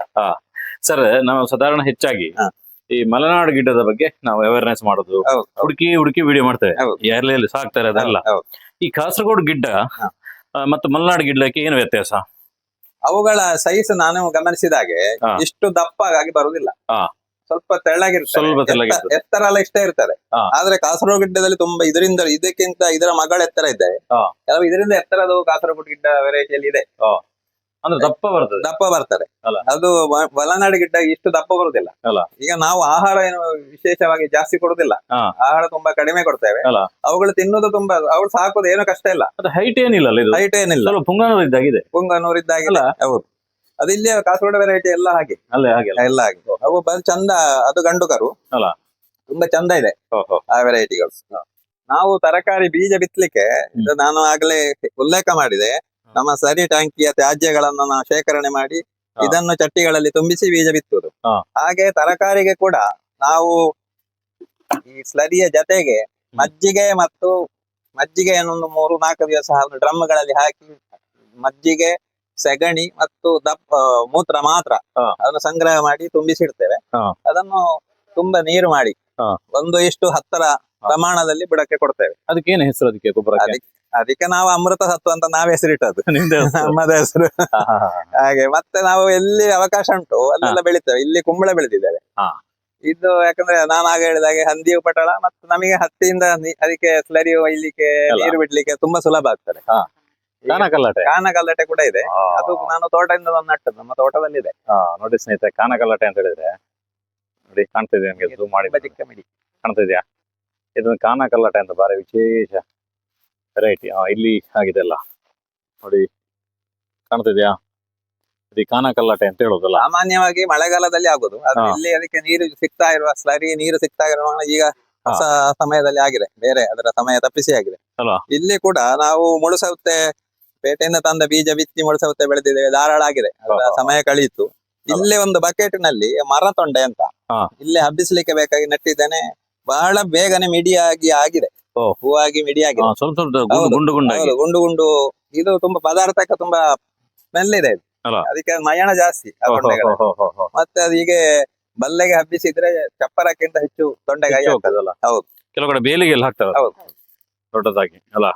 S2: ಸರ್ ನಾವು ಸಾಧಾರಣ ಹೆಚ್ಚಾಗಿ
S1: ಹಾ.
S2: ಈ ಮಲೆನಾಡು ಗಿಡ್ಡದ ಬಗ್ಗೆ ನಾವು ಅವೇರ್ನೆಸ್ ಮಾಡೋದು
S1: ಹೌದು ಹೌದು,
S2: ಹುಡುಕಿ ಹುಡುಕಿ ವಿಡಿಯೋ ಮಾಡ್ತೇವೆ.
S1: ಹೌದು.
S2: ಎಲ್ಲೆಲ್ಲಿ ಸಾಕ್ತಾರೆ ಅದೆಲ್ಲ.
S1: ಹೌದು.
S2: ಈ ಕಾಸರಗೋಡು ಗಿಡ್ಡ ಮತ್ತು ಮಲೆನಾಡು ಗಿಡ್ಡಕ್ಕೆ ಏನು ವ್ಯತ್ಯಾಸ?
S1: ಅವುಗಳ ಸೈಜ್ ನಾನು ಗಮನಿಸಿದಾಗೆ. ಇಷ್ಟು ದಪ್ಪಾಗಿ ಬರುವುದಿಲ್ಲ. ಸ್ವಲ್ಪ ತೆಳ್ಳಗಿರ್ತದೆ. ಎತ್ತರ ಎಲ್ಲ ಇಷ್ಟೇ ಇರ್ತದೆ.
S2: ಹಾ.
S1: ಆದ್ರೆ ಕಾಸರಗೋಡು ಗಿಡ್ಡದಲ್ಲಿ ತುಂಬಾ ಇದರಿಂದ ಇದಕ್ಕಿಂತ ಇದರ ಮಗಳ ಎತ್ತರ ಇದ್ದಾರೆ. ಕೆಲವು ಇದರಿಂದ ಎತ್ತರದು ಕಾಸರಗೋಡು ಗಿಡ್ಡ ವೆರೈಟಿಯಲ್ಲಿ ಇದೆ.
S2: ಅಂದ್ರೆ ದಪ್ಪ ಬರ್ತದೆ.
S1: ದಪ್ಪ ಬರ್ತದೆ.
S2: ಅಲ್ಲ.
S1: ಅದು ವ- ಮಲೆನಾಡು ಗಿಡ್ಡ ಇಷ್ಟು ದಪ್ಪ ಬರುದಿಲ್ಲ.
S2: ಅಲ್ಲ.
S1: ಈಗ ನಾವು ಆಹಾರ ಏನು ವಿಶೇಷವಾಗಿ ಜಾಸ್ತಿ ಕೊಡುದಿಲ್ಲ.
S2: ಹಾ.
S1: ಆಹಾರ ತುಂಬಾ ಕಡಿಮೆ ಕೊಡ್ತೇವೆ.
S2: ಅಲ್ಲ.
S1: ಅವುಗಳು ತಿನ್ನೋದು ತುಂಬಾ ಅವಳು ಸಾಕೋದು ಏನು ಕಷ್ಟ ಇಲ್ಲ.
S2: ಅದು ಹೈಟ್ ಏನಿಲ್ಲ ಅಲ್ಲ ಇದು?
S1: ಹೈಟ್ ಏನಿಲ್ಲ.
S2: ಸ್ವಲ್ಪ ಪುಂಗನೂರು ಇದ್ದಾಗಿದೆ.
S1: ಪುಂಗನೂರು
S2: ಇದ್ದಾಗಿಲ್ಲ
S1: ಹೌದು. ಅದು ಇಲ್ಲಿ ಕಾಸರಗೋಡು ವೆರೈಟಿ ಎಲ್ಲ ಹಾಗೆ.
S2: ಅಲ್ಲೇ ಹಾಗೆ ಅಲ್ಲ.
S1: ಎಲ್ಲ ಹಾಗೆ. ಅವು ಬಂದ್ ಚಂದ ಅದು ಗಂಡು ಕರು
S2: ಅಲ್ಲ?
S1: ತುಂಬಾ ಚಂದ ಇದೆ. ಆ ವೆರೈಟಿಗಳು ನಾವು ತರಕಾರಿ ಬೀಜ ಬಿತ್ತಲಿಕ್ಕೆ ಇದು ನಾನು ಆಗ್ಲೇ ಉಲ್ಲೇಖ ಮಾಡಿದೆ. ನಮ್ಮ ಸರಿ ಟ್ಯಾಂಕಿಯ ತ್ಯಾಜ್ಯಗಳನ್ನು ನಾವು ಶೇಖರಣೆ ಮಾಡಿ. ಇದನ್ನು ಚಟ್ಟಿಗಳಲ್ಲಿ ತುಂಬಿಸಿ ಬೀಜ ಬಿತ್ತುವುದು ಹಾಗೆ ತರಕಾರಿಗೆ ಕೂಡ ನಾವು ಈ ಸ್ಲರಿಯ ಜತೆಗೆ ಮಜ್ಜಿಗೆ ಮತ್ತು ಮಜ್ಜಿಗೆಯನ್ನು ಒಂದು ಮೂರು ನಾಲ್ಕು ದಿವಸ ಡ್ರಮ್ಗಳಲ್ಲಿ ಹಾಕಿ ಮಜ್ಜಿಗೆ ಸೆಗಣಿ ಮತ್ತು ದಪ್ಪ ಮೂತ್ರ ಮಾತ್ರ ಅದನ್ನು ಸಂಗ್ರಹ ಮಾಡಿ ತುಂಬಿಸಿಡ್ತೇವೆ. ಅದನ್ನು ತುಂಬಾ ನೀರು ಮಾಡಿ. ಒಂದು ಇಷ್ಟು ಹತ್ತರ ಪ್ರಮಾಣದಲ್ಲಿ ಬಿಡಕ್ಕೆ ಕೊಡ್ತೇವೆ.
S2: ಅದಕ್ಕೆ ಏನು ಹೆಸರು ಅದಕ್ಕೆ ಗೊಬ್ಬರ
S1: ಅದಕ್ಕೆ ನಾವು ಅಮೃತ ಸತ್ವ ಅಂತ ನಾವ್ ಹೆಸರಿಟ್ಟದ್ದು? ನಮ್ಮದ ಹೆಸರು. ಹಾಗೆ ಮತ್ತೆ ನಾವು ಎಲ್ಲಿ ಅವಕಾಶ ಉಂಟು ಅಲ್ಲೆಲ್ಲ ಬೆಳಿತೇವೆ. ಇಲ್ಲಿ ಕುಂಬಳ ಬೆಳೆದಿದ್ದೇವೆ. ಇದು ಯಾಕಂದ್ರೆ ನಾನು ಆಗ ಹೇಳಿದಾಗೆ ಹಂದಿ ಪಟಳ ಮತ್ತು ನಮಗೆ ಹತ್ತಿಯಿಂದ ಅದಕ್ಕೆ ಸ್ಲರಿ ಒಯ್ಲಿಕ್ಕೆ. ನೀರು ಬಿಡ್ಲಿಕ್ಕೆ ತುಂಬಾ ಸುಲಭ ಆಗ್ತದೆ.
S2: ಹಾ.
S1: ಈಗ
S2: ಕಾನಕಲ್ಲಟೆ
S1: ಕೂಡ ಇದೆ. ಅದು ನಾನು ತೋಟದಿಂದ ಒಂದು ನಟ್ಟದ್ದು ನಮ್ಮ ತೋಟದಲ್ಲಿದೆ.
S2: ಇದೆ ನೋಡಿ ಸ್ನೇಹಿತರೆ ಕಾನಕಲ್ಲಟೆ ಅಂತ ಹೇಳಿದ್ರೆ ನೋಡಿ ಕಾಣ್ತಿದೆ ನಿಮಗೆ ಮಾಡಿ.
S1: ಚಿಕ್ಕ ಮಿಡಿ.
S2: ಕಾಣ್ತಿದ್ಯಾ? ಇದನ್ನ ಕಾನಕಲ್ಲಾಟ ಅಂತ ಬಾರಿ ವಿಶೇಷ ವೆರೈಟಿ ಇಲ್ಲಿ ಆಗಿದೆ ಅಲ್ಲ. ನೋಡಿ ಕಾಣ್ತಿದ್ಯಾ? ಇದು ಅಂತ ಹೇಳೋದಲ್ಲ.
S1: ಸಾಮಾನ್ಯವಾಗಿ ಮಳೆಗಾಲದಲ್ಲಿ ಆಗೋದು. ಆದ್ರೆ. ಇಲ್ಲಿ ಅದಕ್ಕೆ ನೀರು ಸಿಗ್ತಾ ಇರುವ ಸ್ಲರಿ ನೀರು ಸಿಗ್ತಾ ಇರುವ ಈಗ ಹೊಸ ಸಮಯದಲ್ಲಿ ಆಗಿದೆ. ಬೇರೆ ಅದರ ಸಮಯ ತಪ್ಪಿಸಿ ಆಗಿದೆ? ಇಲ್ಲಿ ಕೂಡ ನಾವು ಮುಳುಸೌತೆ ಪೇಟೆಯಿಂದ ತಂದ ಬೀಜ ಬಿತ್ತಿ ಮುಳುಸೌತೆ ಬೆಳೆದಿದ್ದೇವೆ ಧಾರಾಳ ಆಗಿದೆ. ಅದರ. ಸಮಯ ಕಳೆಯಿತು. ಇಲ್ಲೇ ಒಂದು ಬಕೆಟ್ನಲ್ಲಿ ಮರ ತೊಂಡೆ ಅಂತ. ಇಲ್ಲಿ ಹಬ್ಬಿಸ್ಲಿಕ್ಕೆ ಬೇಕಾಗಿ ನೆಟ್ಟಿದ್ದೇನೆ. ಬಹಳ ಬೇಗನೆ ಮಿಡಿಯಾಗಿ ಆಗಿದೆ. ಹೂವಾಗಿ ಮಿಡಿಯಾಗಿದೆ.
S2: ಸ್ವಲ್ಪ ಸ್ವಲ್ಪ ಗುಂಡು ಗುಂಡು
S1: ಗುಂಡು ಗುಂಡು. ಇದು ತುಂಬಾ ಪದಾರ್ಥಕ್ಕೆ ತುಂಬಾ ಸ್ಮೆಲ್ ಇದೆ? ಅದಕ್ಕೆ ಮಯಣ ಜಾಸ್ತಿ. ಮತ್ತೆ ಅದು ಹೀಗೆ ಬಲ್ಲೆಗೆ ಹಬ್ಬಿಸಿದ್ರೆ ಚಪ್ಪರಕ್ಕಿಂತ ಹೆಚ್ಚು ತೊಂಡೆಗಾಯಿ? ಹೌದು.
S2: ಕೆಲವು ಕಡೆ ಬೇಲಿಗೆ ಎಲ್ಲ ಹಾಕ್ತಾರೆ.
S1: ಹೌದು.
S2: ದೊಡ್ಡದಾಗಿ. ಅಲ್ಲ.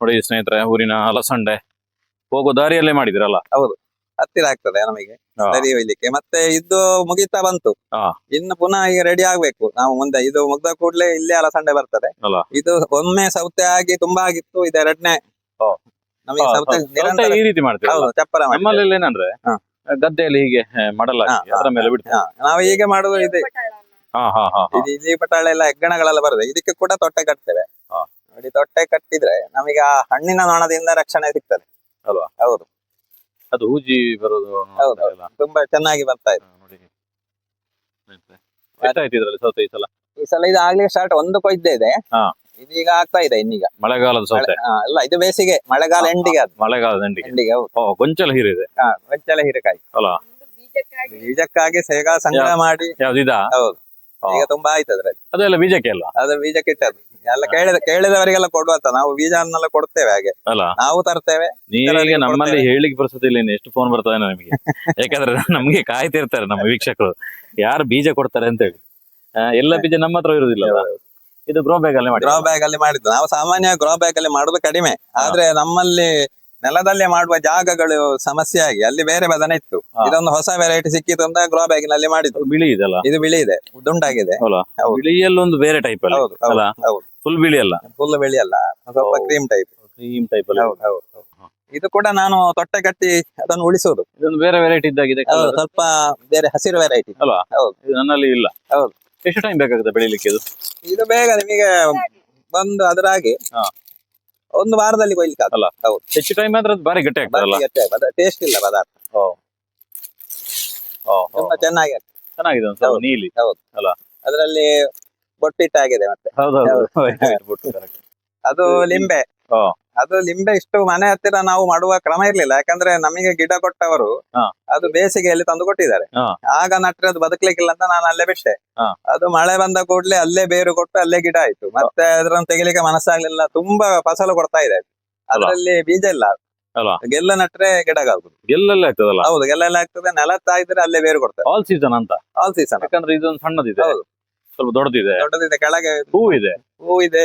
S2: ನೋಡಿ ಸ್ನೇಹಿತರೆ ಊರಿನ ಅಲಸಂಡೆ. ಹೋಗೋ ದಾರಿಯಲ್ಲೇ ಮಾಡಿದಿರಲ್ಲ
S1: ಹತ್ತಿರ ಆಗ್ತದೆ ನಮಗೆ
S2: ಹಾ.
S1: ಸರಿ ಹೋಯ್ಲಿಕ್ಕೆ ಮತ್ತೆ ಇದು ಮುಗಿತಾ ಬಂತು
S2: ಹಾ.
S1: ಇನ್ನು ಪುನಃ ಈಗ ರೆಡಿ ಆಗ್ಬೇಕು ನಾವು ಮುಂದೆ ಇದು ಮುಗ್ದ ಕೂಡ್ಲೆ ಇಲ್ಲೇ ಅಲಸಂಡೆ ಬರ್ತದೆ
S2: ಅಲ್ಲ?
S1: ಇದು ಒಮ್ಮೆ ಸೌತೆ ಆಗಿ ತುಂಬಾ ಆಗಿತ್ತು ಇದು ಎರಡನೇ
S2: ಓ.
S1: ನಮಗೆ
S2: ಹಾ,
S1: ಸೌತೆ
S2: ಸೌತೆ
S1: ನಿರಂತರ
S2: ಈ ರೀತಿ ಮಾಡ್ತೀವಿ
S1: ಹೌದು ಚಪ್ಪರ ಮಾಡಿ
S2: ನಮ್ಮಲ್ಲಿ ಏನಂದ್ರೆ
S1: ಹಾ.
S2: ಗದ್ದೆಯಲ್ಲಿ ಹೀಗೆ ಮಾಡಲ್ಲ
S1: ಹಾ,
S2: ಅದರ ಮೇಲೆ ಬಿಡ್ತೀವಿ
S1: ಹಾ, ನಾವು ಹೀಗೆ ಮಾಡುದು ಇದೆ
S2: ಹಾ ಹಾ ಹಾ ಹಾ.
S1: ಇದು ಇಲ್ಲಿ ಪಟಾಳ ಎಲ್ಲ ಹೆಗ್ಗಣಗಳೆಲ್ಲ ಬರ್ತದೆ ಇದಕ್ಕೆ ಕೂಡ ತೊಟ್ಟೆ ಕಟ್ತೇವೆ
S2: ಹಾ.
S1: ನೋಡಿ ತೊಟ್ಟೆ ಕಟ್ಟಿದ್ರೆ ನಮಗೆ ಆ ಹಣ್ಣಿನ ನೊಣದಿಂದ ರಕ್ಷಣೆ ಸಿಗ್ತದೆ
S2: ಅಲ್ವಾ?
S1: ಹೌದು
S2: ಅದು ಹೂಜಿ ಬರೋದು
S1: ಹೌದು. ತುಂಬಾ ಚೆನ್ನಾಗಿ ಬರ್ತಾ ಇದೆ.
S2: ನೋಡಿ ಎಷ್ಟಾಯ್ತು ಇದ್ರಲ್ಲಿ ಸೌತೆ ಈ ಸಲ?
S1: ಈ ಸಲ ಇದು ಆಗ್ಲಿಕ್ಕೆ ಸ್ಟಾರ್ಟ್ ಒಂದು ಕೊಯ್ದೆ ಇದೆ.
S2: ಹಾ.
S1: ಇದೀಗ ಆಗ್ತಾ ಇದೆ ಇನ್ನೀಗ.
S2: ಮಳೆಗಾಲದ ಸೌತೆ.
S1: ಹಾ, ಅಲ್ಲ ಇದು ಬೇಸಿಗೆ. ಮಳೆಗಾಲ ಎಂಡಿಗೆ ಅದು.
S2: ಮಳೆಗಾಲದ ಎಂಡಿಗೆ.
S1: ಎಂಡಿಗೆ ಹೌದು.
S2: ಓ ಗೊಂಚಲ ಹೀರಿದೆ
S1: ಹಾ ಗೊಂಚಲ ಹೀರೆಕಾಯಿ.
S2: ಅಲ್ಲ
S1: ಬೀಜಕ್ಕಾಗಿ ಸೇಗಾ ಸಂಗ್ರಹ ಮಾಡಿ.
S2: ಯಾವ್ದಿದಾ
S1: ಹೌದು. ಈಗ ತುಂಬಾ ಆಯ್ತು ಅದ್ರಲ್ಲಿ.
S2: ಅದೆಲ್ಲ ಬೀಜಕ್ಕೆ ಅಲ್ಲ?
S1: ಅದು ಬೀಜಕ್ಕೆ ಇಟ್ಟದ್ದು. ಎಲ್ಲ ಕೇಳಿದ ಕೇಳಿದವರಿಗೆಲ್ಲ ಕೊಡುವಂತ ನಾವು ಬೀಜವನ್ನೆಲ್ಲ ಕೊಡ್ತೇವೆ ಹಾಗೆ.
S2: ಅಲ್ಲ?
S1: ನಾವು ತರ್ತೇವೆ.
S2: ನೀವೀಗ ನಮ್ಮಲ್ಲಿ. ಹೇಳಿಕ್ ಬರ್ತದೆ ಇಲ್ಲ ಇನ್ನು ಎಷ್ಟು ಫೋನ್ ಬರ್ತದೆ ನಮಗೆ. ಯಾಕಂದ್ರೆ ನಮ್ಗೆ ಕಾಯ್ತಿರ್ತಾರೆ ನಮ್ಮ ವೀಕ್ಷಕರು. ಯಾರು ಬೀಜ ಕೊಡ್ತಾರೆ ಅಂತ ಹೇಳಿ ಆ, ಎಲ್ಲ ಬೀಜ ನಮ್ಮ ಹತ್ರ ಇರುದಿಲ್ಲ ಇದು ಗ್ರೋ ಬ್ಯಾಗ್ ಅಲ್ಲಿ ಮಾಡಿ
S1: ಗ್ರೋ ಬ್ಯಾಗ್ ಅಲ್ಲಿ ಮಾಡಿದ್ದು. ನಾವು ಸಾಮಾನ್ಯ ಗ್ರೋ ಬ್ಯಾಗ್ ಅಲ್ಲಿ ಮಾಡುದು ಕಡಿಮೆ. ಆದ್ರೆ ನಮ್ಮಲ್ಲಿ ನೆಲದಲ್ಲೇ ಮಾಡುವ ಜಾಗಗಳು ಸಮಸ್ಯೆ ಆಗಿ ಅಲ್ಲಿ ಬೇರೆ ಬದನೆ ಇತ್ತು. ಇದೊಂದು ಹೊಸ ವೆರೈಟಿ ಸಿಕ್ಕಿತು ಅಂತ ಗ್ರೋ ಬ್ಯಾಗ್ನಲ್ಲಿ ಮಾಡಿದ್ದು.
S2: ಬಿಳಿ ಇದಲ್ಲ
S1: ಇದು ಬಿಳಿ ಇದೆ ದುಂಡಾಗಿದೆ.
S2: ಬಿಳಿಯಲ್ಲೊಂದು
S1: ಹೌದು.
S2: ಬಿಳಿಯಲ್ಲಿ ಒಂದು ಬೇರೆ ಟೈಪ್ ಅಲ್ಲ
S1: ಹೌದು ಹೌದು
S2: ಫುಲ್ ಬಿಳಿ ಅಲ್ಲ?
S1: ಫುಲ್ ಬಿಳಿ ಅಲ್ಲ ಸ್ವಲ್ಪ ಕ್ರೀಮ್ ಟೈಪ್
S2: ಕ್ರೀಮ್ ಟೈಪ್ ಅಲ್ಲ.
S1: ಹೌದು ಹೌದು. ಇದು ಕೂಡ ನಾನು ತೊಟ್ಟೆ ಕಟ್ಟಿ ಅದನ್ನು ಉಳಿಸೋದು.
S2: ಇದೊಂದು ಬೇರೆ ವೆರೈಟಿ ಇದ್ದಾಗಿದೆ
S1: ಸ್ವಲ್ಪ ಬೇರೆ ಹಸಿರು ವೆರೈಟಿ
S2: ಅಲ್ವಾ?
S1: ಹೌದು.
S2: ನನ್ನಲ್ಲಿ ಇಲ್ಲ.
S1: ಹೌದು.
S2: ಎಷ್ಟು ಟೈಮ್ ಬೇಕಾಗುತ್ತೆ ಬೆಳಿಲಿಕ್ಕೆ ಇದು?
S1: ಇದು ಬೇಗ ನಿಮಗೆ ಬಂದು ಅದರಾಗಿ. ಒಂದು ವಾರದಲ್ಲಿ ಕೊಯ್ಲಿಕ್ಕೆ
S2: ಅಲ್ಲ?
S1: ಹೌದು.
S2: ಹೆಚ್ಚು ಟೈಮ್ ಆದ್ರೆ ಅದು ಬಾರಿ ಗಟ್ಟಿ ಆಗ್ತದಲ್ಲ?
S1: ಟೇಸ್ಟ್ ಇಲ್ಲ ಪದಾರ್ಥ.
S2: ಓ, ಓ,
S1: ತುಂಬಾ ಚೆನ್ನಾಗಿ ಆಗ್ತದೆ.
S2: ಚೆನ್ನಾಗಿದೆ ಒಂದು ಸ್ವಲ್ಪ
S1: ಹೌದು.
S2: ಅಲ್ಲ.
S1: ಅದರಲ್ಲಿ ಬೊಟ್ಟಿಟ್ಟಾಗಿದೆ ಮತ್ತೆ.
S2: ಹೌದೌದು.
S1: ಹೌದು. ಅದು ಲಿಂಬೆ. ಅದು ಲಿಂಬೆ ಇಷ್ಟು ಮನೆ ಹತ್ತಿರ ನಾವು ಮಾಡುವ ಕ್ರಮ ಇರ್ಲಿಲ್ಲ. ಯಾಕಂದ್ರೆ ನಮಗೆ ಗಿಡ ಕೊಟ್ಟವರು ಅದು ಬೇಸಿಗೆಯಲ್ಲಿ ತಂದು ಕೊಟ್ಟಿದ್ದಾರೆ. ಆಗ ನಟ್ರೆ ಅದು ಬದುಕಲಿಕ್ಕಿಲ್ಲ ಅಂತ ನಾನು ಅಲ್ಲೇ ಬಿಟ್ಟೆ. ಅದು ಮಳೆ ಬಂದ ಕೂಡಲೇ ಅಲ್ಲೇ ಬೇರು ಕೊಟ್ಟು ಅಲ್ಲೇ ಗಿಡ ಆಯ್ತು. ಮತ್ತೆ ಅದ್ರನ್ನು ತೆಗಿಲಿಕ್ಕೆ ಮನಸ್ಸಾಗ್ಲಿಲ್ಲ. ತುಂಬಾ ಫಸಲು ಕೊಡ್ತಾ ಇದೆ. ಅದರಲ್ಲಿ ಬೀಜ ಇಲ್ಲ. ಗೆಲ್ಲ ನಟ್ರೆ ಗಿಡಗಾಗುದು
S2: ಗೆಲ್ಲಲ್ಲೇ ಆಗ್ತದಲ್ಲ?
S1: ಹೌದು ಗೆಲ್ಲ ಆಗ್ತದೆ. ನೆಲ ತಾಯಿದ್ರೆ ಅಲ್ಲೇ ಬೇರು ಕೊಡ್ತಾರೆ.
S2: ಆಲ್ ಸೀಸನ್ ಅಂತ?
S1: ಆಲ್ ಸೀಸನ್
S2: ಯಾಕಂದ್ರೆ ಇದೊಂದು ಸಣ್ಣದಿದೆ.
S1: ಹೌದು.
S2: ಸ್ವಲ್ಪ ದೊಡ್ಡದಿದೆ.
S1: ದೊಡ್ಡದಿದೆ. ಕೆಳಗೆ
S2: ಹೂ ಇದೆ
S1: ಹೂ ಇದೆ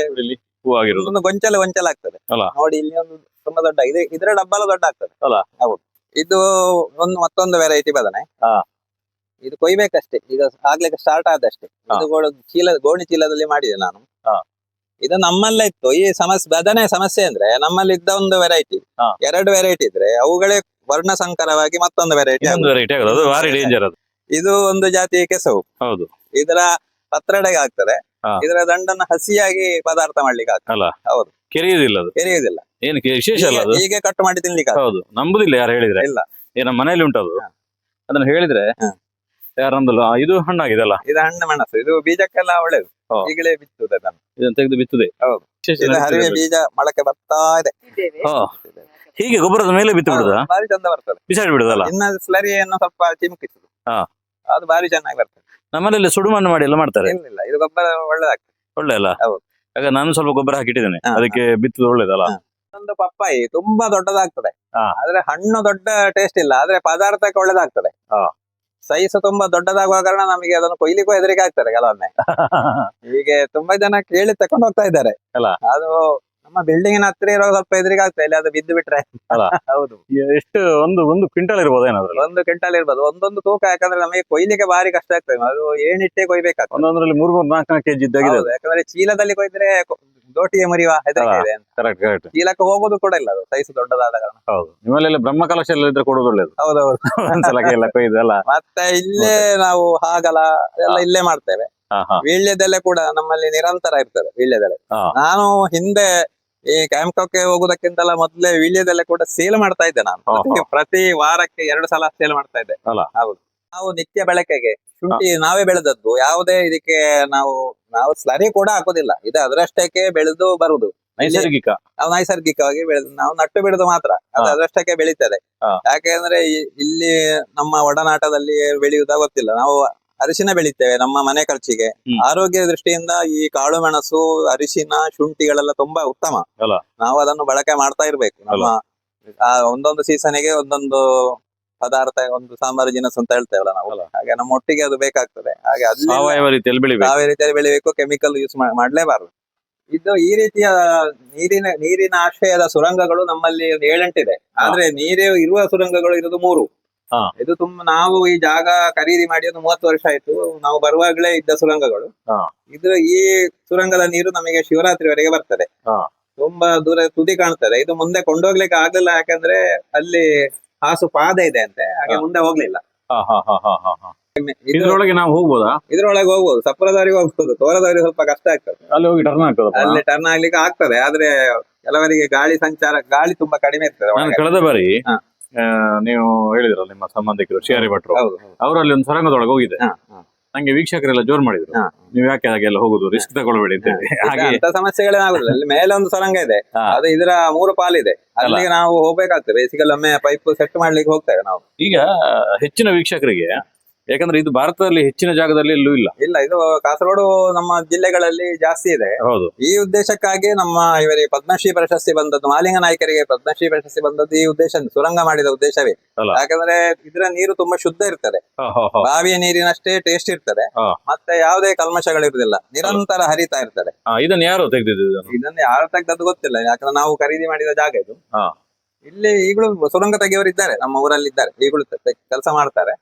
S2: ಹೂ ಆಗಿರೋದು
S1: ಒಂದು ಗೊಂಚಲು ಗೊಂಚಲು ಆಗ್ತದೆ.
S2: ಅಲ್ಲ.
S1: ನೋಡಿ ಇಲ್ಲಿ ಒಂದು ತುಂಬಾ ದೊಡ್ಡ ಇದೆ ಇದರ ಡಬ್ಬಲ ದೊಡ್ಡ ಆಗ್ತದೆ.
S2: ಅಲ್ಲ.
S1: ಹೌದು. ಇದು ಒಂದು ಮತ್ತೊಂದು ವೆರೈಟಿ ಬದನೆ.
S2: ಹಾ.
S1: ಇದು ಕೊಯ್ಬೇಕಷ್ಟೇ. ಈಗ ಆಗ್ಲಿಕ್ಕೆ ಸ್ಟಾರ್ಟ್ ಆದಷ್ಟೇ. ಇದು ಗೋಡು ಚೀಲ ಗೋಣಿ ಚೀಲದಲ್ಲಿ ಮಾಡಿದೆ ನಾನು.
S2: ಹಾ.
S1: ಇದು ನಮ್ಮಲ್ಲೇ ಇತ್ತು. ಈ ಸಮಸ್ಯೆ ಬದನೆ ಸಮಸ್ಯೆ ಅಂದ್ರೆ ನಮ್ಮಲ್ಲಿ ಇದ್ದ ಒಂದು ವೆರೈಟಿ
S2: ಹಾ.
S1: ಎರಡು ವೆರೈಟಿ ಇದ್ರೆ ಅವುಗಳೇ ವರ್ಣ ಸಂಕರವಾಗಿ ಮತ್ತೊಂದು ವೆರೈಟಿ
S2: ಇನ್ನೊಂದು ವೆರೈಟಿ ಆಗೋದು. ಅದು ಭಾರಿ ಡೇಂಜರ್ ಅದು.
S1: ಇದು ಒಂದು ಜಾತಿಯ ಕೆಸವು.
S2: ಹೌದು.
S1: ಇದರ ಪತ್ರಡೆಗೆ ಆಗ್ತದೆ. ಇದರ ದಂಡನ್ನ ಹಸಿಯಾಗಿ ಪದಾರ್ಥ ಮಾಡ್ಲಿಕ್ಕೆ ಆಗ್ತದೆ.
S2: ಅಲ್ಲ
S1: ಹೌದು.
S2: ಕೆರೆಯುವುದಿಲ್ಲ ಅದು.
S1: ಎರಿಯುವುದಿಲ್ಲ
S2: ಏನು ವಿಶೇಷ ಅಲ್ಲ ಅದು?
S1: ಹೀಗೆ- ಕಟ್ ಮಾಡಿ ತಿನ್ಲಿಕ್ಕೆ ಆಗ್ತದೆ.
S2: ಹೌದು. ನಂಬುದಿಲ್ಲ ಯಾರು ಹೇಳಿದ್ರೆ.
S1: ಇಲ್ಲ.
S2: ಏನ ಮನೆಯಲ್ಲಿ ಮನೇಲಿ ಉಂಟದು ಅದನ್ನ ಹೇಳಿದ್ರೆ
S1: ಹಾ.
S2: ಯಾರಂದಲ್ಲ? ಇದು ಹಣ್ಣಾಗಿದೆ ಅಲ್ಲ
S1: ಇದು ಹಣ್ಣು ಮೆಣಸು ಇದು ಬೀಜಕ್ಕೆಲ್ಲ ಒಳ್ಳೇದು.
S2: ಹಾ.
S1: ಈಗಲೇ ಬಿತ್ತುದು ಅದನ್ನು.
S2: ಇದನ್ನ ತೆಗೆದು ಬಿತ್ತದೆ?
S1: ಹೌದು.
S2: ವಿಶೇಷ
S1: ಇದು ಹರಿವೆ. ಬೀಜ ಮೊಳಕೆ ಬರ್ತಾ ಇದೆ.
S2: ಹಾ. ಹೀಗೆ ಗೊಬ್ಬರದ ಮೇಲೆ ಬಿತ್ತು ಬಿಡುದಾ?
S1: ಹೌದು, ಬಾರಿ ಚಂದ ಬರ್ತದೆ.
S2: ಬಿಸಾಡಿ ಬಿಡುದಲ್ಲ?
S1: ಇನ್ನ ಸ್ಲರಿಯನ್ನು ಸ್ವಲ್ಪ ಚಿಮುಕಿಸುದು.
S2: ಹಾ.
S1: ಅದು ಬಾರಿ ಚೆನ್ನಾಗಿ ಬರ್ತದೆ.
S2: ನಮ್ಮಲ್ಲಿ ಸುಡುಮಣ್ಣು ಮಾಡಿ ಎಲ್ಲ ಮಾಡ್ತಾರೆ.
S1: ಇಲ್ಲ ಇದು ಗೊಬ್ಬರ ಒಳ್ಳೇದಾಗ್ತದೆ.
S2: ಒಳ್ಳೆ ಅಲ್ಲ
S1: ಹೌದು.
S2: ಆಗ ನಾನು ಸ್ವಲ್ಪ ಗೊಬ್ಬರ ಹಾಕಿಟ್ಟಿದ್ದೇನೆ.
S1: ಹಾ,
S2: ಅದಕ್ಕೆ ಬಿತ್ತುದು ಒಳ್ಳೇದಲ್ಲ?
S1: ಒಂದು ಪಪ್ಪಾಯಿ ತುಂಬಾ ದೊಡ್ಡದಾಗ್ತದೆ.
S2: ಹಾ.
S1: ಆದ್ರೆ ಹಣ್ಣು ದೊಡ್ಡ ಟೇಸ್ಟ್ ಇಲ್ಲ. ಆದ್ರೆ ಪದಾರ್ಥಕ್ಕೆ ಒಳ್ಳೇದಾಗ್ತದೆ.
S2: ಹಾ.
S1: ಸೈಜ್ ತುಂಬಾ ದೊಡ್ಡದಾಗುವ ಕಾರಣ ನಮಗೆ ಅದನ್ನು ಕೊಯ್ಲಿಕ್ಕೂ ಹೆದರಿಕೆ ಆಗ್ತದೆ ಕೆಲವೊಮ್ಮೆ. ಹೀಗೆ ತುಂಬಾ ಜನ ಕೇಳಿ ತಕೊಂಡು ಹೋಗ್ತಾ ಇದ್ದಾರೆ.
S2: ಅಲ್ಲ?
S1: ಅದು ನಮ್ಮ ಬಿಲ್ಡಿಂಗಿನ ಹತ್ರ ಇರೋ ಸ್ವಲ್ಪ ಎದುರಿಗೆ ಆಗ್ತಾ ಇಲ್ಲ ಅದು ಬಿದ್ದು ಬಿಟ್ರೆ.
S2: ಅಲ್ಲ?
S1: ಹೌದು.
S2: ಎಷ್ಟು ಒಂದು ಒಂದು ಕ್ವಿಂಟಲ್ ಇರ್ಬೋದು ಏನಾದ್ರಲ್ಲಿ
S1: ಒಂದು ಕ್ವಿಂಟಲ್ ಇರ್ಬೋದು. ಒಂದೊಂದು ತೂಕ ಯಾಕಂದ್ರೆ ನಮಗೆ ಕೊಯ್ಲಿಕ್ಕೆ ಬಾರಿ ಕಷ್ಟ ಆಗ್ತದೆ. ಅದು ಏನಿಟ್ಟೆ ಕೊಯ್ಬೇಕಾಗ್ತದೆ.
S2: ಒಂದೊಂದ್ರಲ್ಲಿ ಮೂರ್ ಮೂರ್ ನಾಲ್ಕು ನಾಲ್ಕು ಕೆಜಿ ಇದ್ದಾಗಿದೆ
S1: ಹೌದು, ಯಾಕಂದ್ರೆ ಚೀಲದಲ್ಲಿ ಕೊಯ್ದ್ರೆ ಕೊ- ದೋಟಿಗೆ ಮರಿವ ಹೆದರಿಕೆ ಇದೆ ಅಂತ.
S2: ಕರೆಕ್ಟ್ ಕರೆಕ್ಟ್
S1: ಚೀಲಕ್ಕೆ ಹೋಗೋದು ಕೂಡ ಇಲ್ಲ ಅದು ಸೈಜ್ ದೊಡ್ಡದಾದ ಕಾರಣ.
S2: ಹೌದು. ನಿಮ್ಮಲ್ಲೆಲ್ಲ ಬ್ರಹ್ಮ ಕಲಶ ಎಲ್ಲ ಇದ್ರೆ ಕೊಡೋದು ಒಳ್ಳೇದು.
S1: ಹೌದೌದು.
S2: ಒಂದ್ಸಲ ಎಲ್ಲ ಕೊಯ್ದು ಅಲ್ಲ.
S1: ಮತ್ತೆ ಇಲ್ಲೇ ನಾವು ಹಾಗಲ ಎಲ್ಲ ಇಲ್ಲೇ ಮಾಡ್ತೇವೆ.
S2: ಹಾ ಹಾ.
S1: ವೀಳ್ಯದೆಲೆ ಕೂಡ ನಮ್ಮಲ್ಲಿ ನಿರಂತರ ಇರ್ತದೆ ವೀಳ್ಯದೆಲೆ.
S2: ಹಾ. ನಾನು
S1: ಹಿಂದೆ ಈ ಕ್ಯಾಂಪ್ಕಾಕ್ಗೆ ಹೋಗುದಕ್ಕಿಂತಲ್ಲ ಮೊದ್ಲೇ ವೀಳ್ಯದೆಲೆ ಕೂಡ ಸೇಲ್ ಮಾಡ್ತಾ ಇದ್ದೆ ನಾನು.
S2: ಹಾ,
S1: ಪ್ರತಿ- ವಾರಕ್ಕೆ ಎರಡು ಸಲ ಸೇಲ್ ಮಾಡ್ತಾ ಇದ್ದೆ.
S2: ಅಲ್ಲ?
S1: ಹೌದು. ನಾವು ನಿತ್ಯ ಬಳಕೆಗೆ ಶುಂಠಿ ನಾವೇ ಬೆಳೆದದ್ದು. ಯಾವುದೇ ಇದಕ್ಕೆ ನಾವು ನಾವು ಸ್ಲರಿ ಕೂಡ ಹಾಕೋದಿಲ್ಲ. ಇದು ಅದರಷ್ಟಕ್ಕೆ ಬೆಳೆದು ಬರುದು.
S2: ನೈಸರ್ಗಿಕ.
S1: ನಾವು ನೈಸರ್ಗಿಕವಾಗಿ ಬೆಳೆದು ನಾವು ನಟ್ಟು ಬಿಡುದು ಮಾತ್ರ. ಅದು. ಅದರಷ್ಟಕ್ಕೆ ಬೆಳೀತದೆ. ಯಾಕೆಂದ್ರೆ ಇಲ್ಲಿ ನಮ್ಮ ಒಡನಾಟದಲ್ಲಿ ಬೆಳೆಯುವುದ ಗೊತ್ತಿಲ್ಲ. ನಾವು ಅರಿಶಿನ ಬೆಳಿತೇವೆ ನಮ್ಮ ಮನೆ ಖರ್ಚಿಗೆ.
S2: ಹ್ಮ್.
S1: ಆರೋಗ್ಯ ದೃಷ್ಟಿಯಿಂದ ಈ ಕಾಳು ಮೆಣಸು ಅರಿಶಿನ ಶುಂಠಿಗಳೆಲ್ಲ ತುಂಬಾ ಉತ್ತಮ.
S2: ಅಲ್ಲ?
S1: ನಾವು ಅದನ್ನು ಬಳಕೆ ಮಾಡ್ತಾ ಇರ್ಬೇಕು. ನಮ್ಮ ಆ ಒಂದೊಂದು ಸೀಸನ್ಗೆ ಒಂದೊಂದು ಪದಾರ್ಥ ಒಂದು ಸಾಂಬಾರು ಜಿನಸ್ ಅಂತ ಹೇಳ್ತೇವಲ್ಲ ನಾವು.
S2: ಅಲ್ಲ?
S1: ಹಾಗೆ ನಮ್ಮ ಒಟ್ಟಿಗೆ ಅದು ಬೇಕಾಗ್ತದೆ. ಹಾಗೆ ಅಲ್ಲಿ
S2: ಸಾವಯವ ರೀತಿಯಲ್ಲಿ ಬೆಳಿಬೇಕು.
S1: ಯಾವ ರೀತಿಯಲ್ಲಿ ಬೆಳಿಬೇಕು ಕೆಮಿಕಲ್ ಯೂಸ್ ಮಾಡ್ಲೇಬಾರದು. ಇದು ಈ ರೀತಿಯ ನೀರಿನ ನೀರಿನ ಆಶ್ರಯದ ಸುರಂಗಗಳು ನಮ್ಮಲ್ಲಿ ಒಂದು ಏಳೆಂಟಿದೆ ಆದ್ರೆ ನೀರೇ ಇರುವ ಸುರಂಗಗಳು ಇರೋದು ಮೂರು. ಇದು ತುಂಬಾ ನಾವು ಈ ಜಾಗ ಖರೀದಿ ಮಾಡಿ ಒಂದು ಮೂವತ್ತು ವರ್ಷ ಆಯ್ತು. ನಾವು ಬರುವಾಗಲೇ ಇದ್ದ ಸುರಂಗಗಳು.
S2: ಇದ್ರ
S1: ಇದು ಈ ಸುರಂಗದ ನೀರು ನಮಗೆ ಶಿವರಾತ್ರಿವರೆಗೆ ಬರ್ತದೆ. ತುಂಬಾ ದೂರ ತುದಿ ಕಾಣ್ತದೆ. ಇದು ಮುಂದೆ ಕೊಂಡೋಗ್ಲಿಕ್ಕೆ ಆಗಲ್ಲ ಯಾಕಂದ್ರೆ ಅಲ್ಲಿ ಹಾಸು ಪಾದ ಇದೆ ಅಂತೆ. ಹಾಗೆ ಮುಂದೆ ಹೋಗ್ಲಿಲ್ಲ.
S2: ಇದ್ರೊಳಗೆ ನಾವು ಹೋಗ್ಬೋದಾ?
S1: ಇದ್ರೊಳಗೆ ಹೋಗ್ಬೋದು. ಸಪ್ರದವರಿಗೆ ಹೋಗ್ಬೋದು. ತೋರದವರಿಗೆ ಸ್ವಲ್ಪ ಕಷ್ಟ ಆಗ್ತದೆ.
S2: ಅಲ್ಲಿ ಹೋಗಿ ಟರ್ನ್ ಆಗ್ತದೆ
S1: ಅಲ್ಲಿ ಟರ್ನ್ ಆಗ್ಲಿಕ್ಕೆ ಆಗ್ತದೆ. ಆದ್ರೆ ಕೆಲವರಿಗೆ ಗಾಳಿ ಸಂಚಾರ ಗಾಳಿ ತುಂಬಾ ಕಡಿಮೆ ಇರ್ತದೆ.
S2: ಕಳೆದ ಬಾರಿ ನೀವು ಹೇಳಿದ್ರಲ್ಲ ನಿಮ್ಮ ಸಂಬಂಧಿಕರು ಶಿಯಾರಿ ಭಟ್ರು. ಅವರಲ್ಲಿ ಒಂದು ಸರಂಗದೊಳಗೆ
S1: ಹೋಗಿದೆ.
S2: ನಂಗೆ ವೀಕ್ಷಕರೆಲ್ಲ ಜೋರ್ ಮಾಡಿದ್ರು. ನೀವು ಯಾಕೆ ಹಾಗೆಲ್ಲ ಹೋಗುದು? ರಿಸ್ಕ್ ತಗೊಳ್ಬೇಡಿ ಅಂತ ಹೇಳಿ. ಹಾಗೆ.
S1: ಅಂತ ಸಮಸ್ಯೆಗಳೇ ಆಗುದಿಲ್ಲ. ಅಲ್ಲಿ ಮೇಲೆ ಒಂದು ಸರಂಗ ಇದೆ. ಅದು ಇದರ ಮೂರು ಪಾಲಿದೆ. ಅಲ್ಲಿಗೆ ನಾವು ಹೋಗ್ಬೇಕಾಗ್ತದೆ. ಬೇಸಿಕಲ್ ಒಮ್ಮೆ ಪೈಪ್ ಸೆಟ್ ಮಾಡ್ಲಿಕ್ಕೆ ಹೋಗ್ತೇವೆ ನಾವು.
S2: ಈಗ ಹೆಚ್ಚಿನ ವೀಕ್ಷಕರಿಗೆ ಯಾಕಂದ್ರೆ ಇದು ಭಾರತದಲ್ಲಿ ಹೆಚ್ಚಿನ ಜಾಗದಲ್ಲಿ ಎಲ್ಲೂ ಇಲ್ಲ
S1: ಇಲ್ಲ ಇದು ಕಾಸರಗೋಡು ನಮ್ಮ ಜಿಲ್ಲೆಗಳಲ್ಲಿ ಜಾಸ್ತಿ ಇದೆ
S2: ಹೌದು
S1: ಈ ಉದ್ದೇಶಕ್ಕಾಗಿ ನಮ್ಮ ಇವರಿಗೆ ಪದ್ಮಶ್ರೀ ಪ್ರಶಸ್ತಿ ಬಂದದ್ದು ಮಾಲಿಂಗ ನಾಯಕರಿಗೆ ಪದ್ಮಶ್ರೀ ಪ್ರಶಸ್ತಿ ಬಂದದ್ದು ಈ ಉದ್ದೇಶ ಸುರಂಗ ಮಾಡಿದ ಉದ್ದೇಶವೇ
S2: ಅಲ್ಲ.
S1: ಯಾಕಂದ್ರೆ ಇದರ ನೀರು ತುಂಬಾ ಶುದ್ಧ ಇರ್ತದೆ
S2: ಹಾ, ಹಾ, ಹಾ.
S1: ಬಾವಿಯ ನೀರಿನಷ್ಟೇ ಟೇಸ್ಟ್ ಇರ್ತದೆ
S2: ಹಾ.
S1: ಮತ್ತೆ ಯಾವುದೇ ಕಲ್ಮಶಗಳಿರುವುದಿಲ್ಲ ನಿರಂತರ ಹರಿತಾ ಇರ್ತದೆ
S2: ಇದನ್ನ ಯಾರು ತೆಗೆದಿದ್ದು ಇದನ್ನು?
S1: ಯಾರು ತೆಗ್ದದ್ದು ಗೊತ್ತಿಲ್ಲ ಯಾಕಂದ್ರೆ ನಾವು ಖರೀದಿ ಮಾಡಿದ ಜಾಗ ಇದು
S2: ಹಾ.
S1: ಇಲ್ಲಿ ಈಗಲೂ ಸುರಂಗ ತೆಗೆಯವರು ಇದ್ದಾರೆ ನಮ್ಮ ಊರಲ್ಲಿ ಇದ್ದಾರೆ ಈಗಲೂ ಕೆಲಸ ಮಾಡ್ತಾರೆ.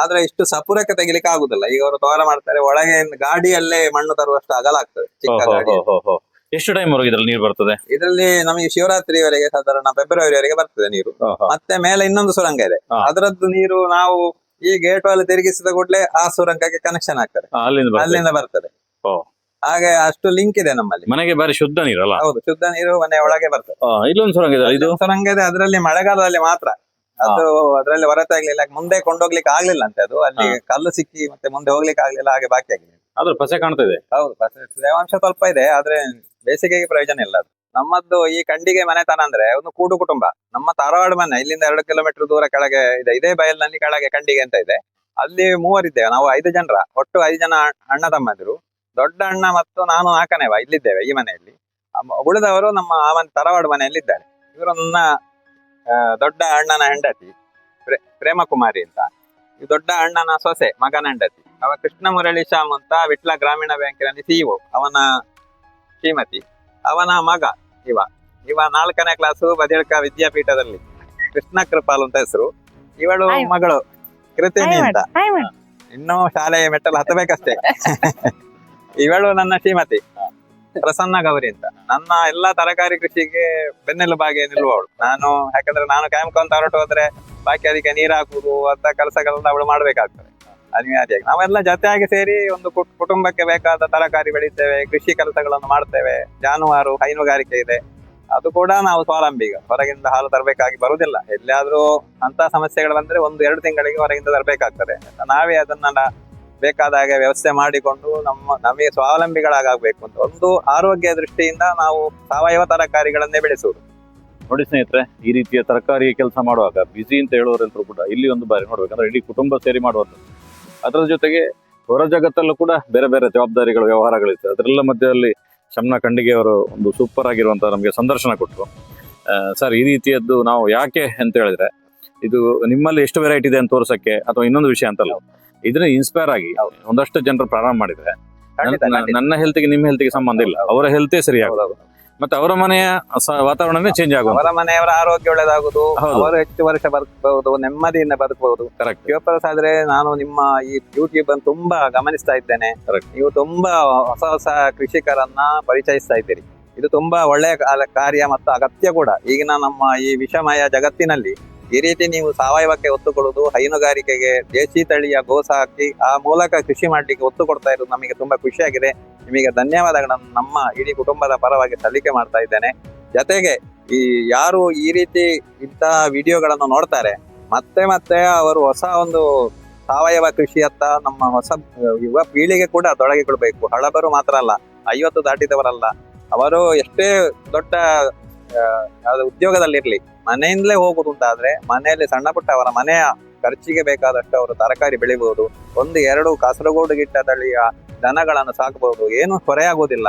S1: ಆದ್ರೆ ಇಷ್ಟು ಸಪುರಕ್ಕೆ ತೆಗಿಲಿಕ್ಕೆ ಆಗುದಿಲ್ಲ. ಈಗ ಅವರು ತೋರ ಮಾಡ್ತಾರೆ ಒಳಗೆ ಗಾಡಿಯಲ್ಲೇ ಮಣ್ಣು ತರುವಷ್ಟು ಅಗಲ ಆಗ್ತದೆ ಚಿಕ್ಕ ಗಾಡಿ.
S2: ಎಷ್ಟು ಟೈಮ್ ವರೆಗೆ ಇದ್ರಲ್ಲಿ ನೀರು ಬರ್ತದೆ?
S1: ಇದರಲ್ಲಿ ನಮಗೆ ಶಿವರಾತ್ರಿವರೆಗೆ ಸಾಧಾರಣ ಫೆಬ್ರವರಿವರೆಗೆ ಬರ್ತದೆ ನೀರು. ಮತ್ತೆ ಮೇಲೆ ಇನ್ನೊಂದು ಸುರಂಗ ಇದೆ. ಅದರದ್ದು ನೀರು ನಾವು ಈ ಗೇಟ್ ಅಲ್ಲಿ ತಿರುಗಿಸಿದ ಕೂಡಲೇ ಆ ಸುರಂಗಕ್ಕೆ ಕನೆಕ್ಷನ್ ಆಗ್ತದೆ.
S2: ಅಲ್ಲಿಂದ ಬರ್ತದೆ.
S1: ಹಾಗೆ ಅಷ್ಟು ಲಿಂಕ್ ಇದೆ ನಮ್ಮಲ್ಲಿ.
S2: ಮನೆಗೆ ಬಾರಿ ಶುದ್ಧ ನೀರಲ್ಲ
S1: ಹೌದು ಶುದ್ಧ ನೀರು ಮನೆ ಒಳಗೆ ಬರ್ತದೆ.
S2: ಇಲ್ಲೊಂದು ಸುರಂಗ ಇದೆ? ಇದು
S1: ಸುರಂಗ ಇದೆ ಅದರಲ್ಲಿ ಮಳೆಗಾಲದಲ್ಲಿ ಮಾತ್ರ. ಅದು ಅದರಲ್ಲಿ ಹೊರತೆ ಆಗ್ಲಿಲ್ಲ ಮುಂದೆ ಕೊಂಡೋಗ್ಲಿಕ್ಕೆ ಆಗ್ಲಿಲ್ಲ ಅಂತ ಅದು. ಅಲ್ಲಿ ಕಲ್ಲು ಸಿಕ್ಕಿ ಮತ್ತೆ ಮುಂದೆ ಹೋಗ್ಲಿಕ್ಕೆ ಆಗ್ಲಿಲ್ಲ ಹಾಗೆ ಬಾಕಿ ಆಗಿದೆ
S2: ಅದ್ರ ಪಸೆ ಕಾಣ್ತಾ ಇದೆ.
S1: ಹೌದು ಪಸೆ. ತೇವಾಂಶ ಸ್ವಲ್ಪ ಇದೆ ಆದ್ರೆ ಬೇಸಿಗೆಗೆ ಪ್ರಯೋಜನ ಇಲ್ಲ ಅದು. ನಮ್ಮದ್ದು ಈ ಕಂಡಿಗೆ ಮನೆತನ ಅಂದ್ರೆ ಒಂದು ಕೂಡು ಕುಟುಂಬ. ನಮ್ಮ ತಾರವಾಡ ಮನೆ ಇಲ್ಲಿಂದ ಎರಡು ಕಿಲೋಮೀಟರ್ ದೂರ ಕೆಳಗೆ ಇದೆ. ಇದೇ ಬಯಲಿನಲ್ಲಿ ಕೆಳಗೆ ಕಂಡಿಗೆ ಅಂತ ಇದೆ. ಅಲ್ಲಿ ಮೂವರಿದ್ದೇವೆ ನಾವು ಐದು ಜನರ ಒಟ್ಟು ಐದು ಜನ ಅಣ್ಣ ತಮ್ಮಂದಿರು. ದೊಡ್ಡ ಅಣ್ಣ ಮತ್ತು ನಾನು ನಾಲ್ಕನೇವ ಇಲ್ಲಿದ್ದೇವೆ ಈ ಮನೆಯಲ್ಲಿ. ಉಳಿದವರು ನಮ್ಮ ಆ ಮನೆ ತರವಾಡ ಮನೆಯಲ್ಲಿ ಇದ್ದಾರೆ ಇವರು ನನ್ನ ದೊಡ್ಡ ಅಣ್ಣನ ಹೆಂಡತಿ ಪ್ರೇಮ ಪ್ರೇಮಕುಮಾರಿ ಅಂತ. ಈ ದೊಡ್ಡ ಅಣ್ಣನ ಸೊಸೆ ಮಗನ ಹೆಂಡತಿ. ಅವ ಕೃಷ್ಣ ಮುರಳಿ ಶ್ಯಾಮ್ ಅಂತ ವಿಟ್ಲ ಗ್ರಾಮೀಣ ಬ್ಯಾಂಕಿನಲ್ಲಿ ಸಿಇಒ ಅವನ ಶ್ರೀಮತಿ. ಅವನ ಮಗ ಇವ. ಇವ ನಾಲ್ಕನೇ ಕ್ಲಾಸು ಬದಿಳ್ಕ ವಿದ್ಯಾಪೀಠದಲ್ಲಿ. ಕೃಷ್ಣ ಕೃಪಾಲ್ ಅಂತ ಹೆಸರು. ಇವಳು ಮಗಳು ಕೃತಿನಿ ಅಂತ. ಇನ್ನೂ ಶಾಲೆಯ ಮೆಟ್ಟಲು ಹತ್ತಬೇಕಷ್ಟೇ. ಇವಳು ನನ್ನ ಶ್ರೀಮತಿ. ಪ್ರಸನ್ನ ಗೌರಿ ಅಂತ ನನ್ನ ಎಲ್ಲಾ ತರಕಾರಿ ಕೃಷಿಗೆ ಬೆನ್ನೆಲುಬಾಗಿ ನಿಲ್ಲುವವಳು ನಾನು, ಯಾಕಂದ್ರೆ ನಾನು ಕಾಯ್ಕೊಂತ ಹೊರಟು ಹೋದ್ರೆ ಬಾಕಿ ಅದಕ್ಕೆ ನೀರು ಹಾಕುದು ಅಂತ ಕೆಲಸಗಳನ್ನ ಅವಳು ಮಾಡ್ಬೇಕಾಗ್ತದೆ. ಅನಿವಾರ್ಯವಾಗಿ. ನಾವೆಲ್ಲ ಜೊತೆಯಾಗಿ ಸೇರಿ ಒಂದು ಕುಟ್- ಕುಟುಂಬಕ್ಕೆ ಬೇಕಾದ ತರಕಾರಿ ಬೆಳಿತೇವೆ, ಕೃಷಿ ಕೆಲಸಗಳನ್ನು ಮಾಡ್ತೇವೆ. ಜಾನುವಾರು, ಹೈನುಗಾರಿಕೆ ಇದೆ. ಅದು ಕೂಡ ನಾವು ಸ್ವಾವಲಂಬಿ ಹೊರಗಿಂದ ಹಾಲು ತರಬೇಕಾಗಿ ಬರುವುದಿಲ್ಲ. ಎಲ್ಲಿಯಾದ್ರೂ ಅಂತ ಸಮಸ್ಯೆಗಳು ಬಂದ್ರೆ ಒಂದು ಎರಡು ತಿಂಗಳಿಗೆ ಹೊರಗಿಂದ ತರಬೇಕಾಗ್ತದೆ. ನಾವೇ ಅದನ್ನ ಬೇಕಾದ ಹಾಗೆ ವ್ಯವಸ್ಥೆ ಮಾಡಿಕೊಂಡು ನಮ್ಮ, ನಮಗೆ ಸ್ವಾವಲಂಬಿಗಳಾಗಬೇಕು ಅಂತ. ಒಂದು ಆರೋಗ್ಯ ದೃಷ್ಟಿಯಿಂದ ನಾವು ಸಾವಯವ ತರಕಾರಿಗಳನ್ನೇ ಬೆಳೆಸುವುದು.
S2: ನೋಡಿ ಸ್ನೇಹಿತರೆ, ಈ ರೀತಿಯ ತರಕಾರಿ ಕೆಲಸ ಮಾಡುವಾಗ ಬಿಸಿ ಅಂತ ಹೇಳುವರೆಲ್ಲರೂ ಕೂಡ ಇಲ್ಲಿ ಒಂದು ಬಾರಿ ನೋಡ್ಬೇಕಂದ್ರೆ ಇಡೀ ಕುಟುಂಬ ಸೇರಿ ಮಾಡುವಂಥದ್ದು. ಅದರ ಜೊತೆಗೆ ಹೊರ ಜಗತ್ತಲ್ಲೂ ಕೂಡ ಬೇರೆ ಬೇರೆ ಜವಾಬ್ದಾರಿಗಳು, ವ್ಯವಹಾರಗಳಿತ್ತು. ಅದರೆಲ್ಲ ಮಧ್ಯದಲ್ಲಿ ಶಮ್ನ ಖಂಡಿಗೆಯವರು ಒಂದು ಸೂಪರ್ ಆಗಿರುವಂಥ ನಮಗೆ ಸಂದರ್ಶನ ಕೊಟ್ಟರು. ಸರ್, ಈ ರೀತಿಯದ್ದು ನಾವು ಯಾಕೆ ಅಂತ ಹೇಳಿದ್ರೆ, ಇದು ನಿಮ್ಮಲ್ಲಿ ಎಷ್ಟು ವೆರೈಟಿ ಇದೆ ಅಂತ ತೋರ್ಸಕ್ಕೆ ಅಥವಾ ಇನ್ನೊಂದು ವಿಷಯ ಅಂತಲ್ಲ. ಇದನ್ನ ಇನ್ಸ್ಪೈರ್ ಆಗಿ. ಒಂದಷ್ಟು ಜನರು ಪ್ರಾರಂಭ ಮಾಡಿದ್ರೆ ನನ್ನ-
S1: ಹೆಲ್ತ್
S2: ನನ್ನ ಹೆಲ್ತ್ಗೆ ನಿಮ್ಮ ಹೆಲ್ತ್ಗೆ ಸಂಬಂಧ ಇಲ್ಲ. ಅವರ ಹೆಲ್ತೇ ಸರಿ. ಮತ್ತೆ ಅವರ ಮನೆಯ ವಾತಾವರಣನೇ ಚೇಂಜ್ ಆಗುವ
S1: ಅವರ ಮನೆಯವರ ಆರೋಗ್ಯ ಒಳ್ಳೆದಾಗುದು. ಅವರು ಹೆಚ್ಚು ವರ್ಷ ಬದುಕಬಹುದು ನೆಮ್ಮದಿಯಿಂದ ಬದುಕಬಹುದು.
S2: ಕರೆಕ್ಟ್
S1: ಶಿವಪ್ರಸಾದ್ ಆದ್ರೆ ನಾನು ನಿಮ್ಮ ಈ ಯೂಟ್ಯೂಬ್ ಅನ್ನು ತುಂಬಾ ಗಮನಿಸ್ತಾ ಇದ್ದೇನೆ. ನೀವು ತುಂಬಾ ಹೊಸ ಹೊಸ ಕೃಷಿಕರನ್ನ ಪರಿಚಯಿಸ್ತಾ ಇದ್ದೀರಿ. ಇದು ತುಂಬಾ ಒಳ್ಳೆಯ ಕಾರ್ಯ ಮತ್ತು ಅಗತ್ಯ ಕೂಡ. ಈಗಿನ ನಮ್ಮ ಈ ವಿಷಮಯ ಜಗತ್ತಿನಲ್ಲಿ ಈ ರೀತಿ ನೀವು ಸಾವಯವಕ್ಕೆ ಒತ್ತು ಕೊಡುವುದು ಹೈನುಗಾರಿಕೆಗೆ ದೇಶಿ ತಳಿಯ ಗೋಸ ಹಾಕಿ ಆ ಮೂಲಕ ಕೃಷಿ ಮಾಡಲಿಕ್ಕೆ ಒತ್ತು ಕೊಡ್ತಾ ಇರೋದು ನಮಗೆ ತುಂಬಾ ಖುಷಿಯಾಗಿದೆ. ನಿಮಗೆ ಧನ್ಯವಾದಗಳನ್ನು ನಮ್ಮ ಇಡೀ ಕುಟುಂಬದ ಪರವಾಗಿ ಸಲ್ಲಿಕೆ ಮಾಡ್ತಾ ಇದ್ದೇನೆ. ಜೊತೆಗೆ ಈ ಯಾರು ಈ ರೀತಿ ಇಂತಹ ವಿಡಿಯೋಗಳನ್ನು ನೋಡ್ತಾರೆ, ಮತ್ತೆ ಮತ್ತೆ ಅವರು ಹೊಸ ಒಂದು ಸಾವಯವ ಕೃಷಿಯತ್ತ ನಮ್ಮ ಹೊಸ ಯುವ ಪೀಳಿಗೆ ಕೂಡ ತೊಡಗಿಕೊಳ್ಬೇಕು. ಹಳಬರು ಮಾತ್ರ ಅಲ್ಲ, ಐವತ್ತು ದಾಟಿದವರಲ್ಲ. ಅವರು ಎಷ್ಟೇ ದೊಡ್ಡ ಯಾವ್ದು ಉದ್ಯೋಗದಲ್ಲಿರ್ಲಿ, ಮನೆಯಿಂದಲೇ ಹೋಗುದು ಅಂತಾದ್ರೆ ಮನೆಯಲ್ಲಿ ಸಣ್ಣ ಪುಟ್ಟ ಅವರ ಮನೆಯ ಖರ್ಚಿಗೆ ಬೇಕಾದಷ್ಟು ಅವರು ತರಕಾರಿ ಬೆಳಿಬಹುದು ಒಂದು, ಎರಡು ಕಾಸರಗೋಡು ಗಿಟ್ಟ ತಳಿಯ ದನಗಳನ್ನು ಸಾಕಬಹುದು ಏನು ಹೊರೆಯಾಗುವುದಿಲ್ಲ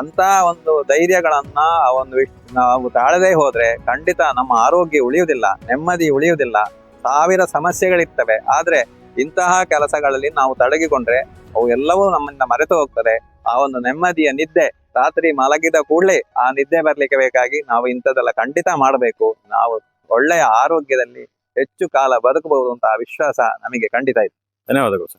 S1: ಅಂತ ಒಂದು ಧೈರ್ಯಗಳನ್ನ ಒಂದು ನಾವು ತಾಳದೇ ಹೋದ್ರೆ ಖಂಡಿತ ನಮ್ಮ ಆರೋಗ್ಯ ಉಳಿಯುವುದಿಲ್ಲ, ನೆಮ್ಮದಿ ಉಳಿಯುವುದಿಲ್ಲ. ಸಾವಿರ ಸಮಸ್ಯೆಗಳಿರ್ತವೆ, ಆದ್ರೆ ಇಂತಹ ಕೆಲಸಗಳಲ್ಲಿ ನಾವು ತೊಡಗಿಕೊಂಡ್ರೆ ಅವು ಎಲ್ಲವೂ ನಮ್ಮಿಂದ ಮರೆತು ಹೋಗ್ತದೆ ಆ ಒಂದು ನೆಮ್ಮದಿಯ ನಿದ್ದೆ ರಾತ್ರಿ ಮಲಗಿದ ಕೂಡಲೇ ಆ ನಿದ್ದೆ ಬರ್ಲಿಕ್ಕೆ ಬೇಕಾಗಿ ನಾವು ಇಂಥದ್ದೆಲ್ಲ ಖಂಡಿತ ಮಾಡಬೇಕು. ನಾವು ಒಳ್ಳೆಯ ಆರೋಗ್ಯದಲ್ಲಿ ಹೆಚ್ಚು ಕಾಲ ಬದುಕಬಹುದು ಅಂತ ವಿಶ್ವಾಸ ನಮಗೆ ಖಂಡಿತ ಇದೆ.
S2: ಧನ್ಯವಾದಗಳು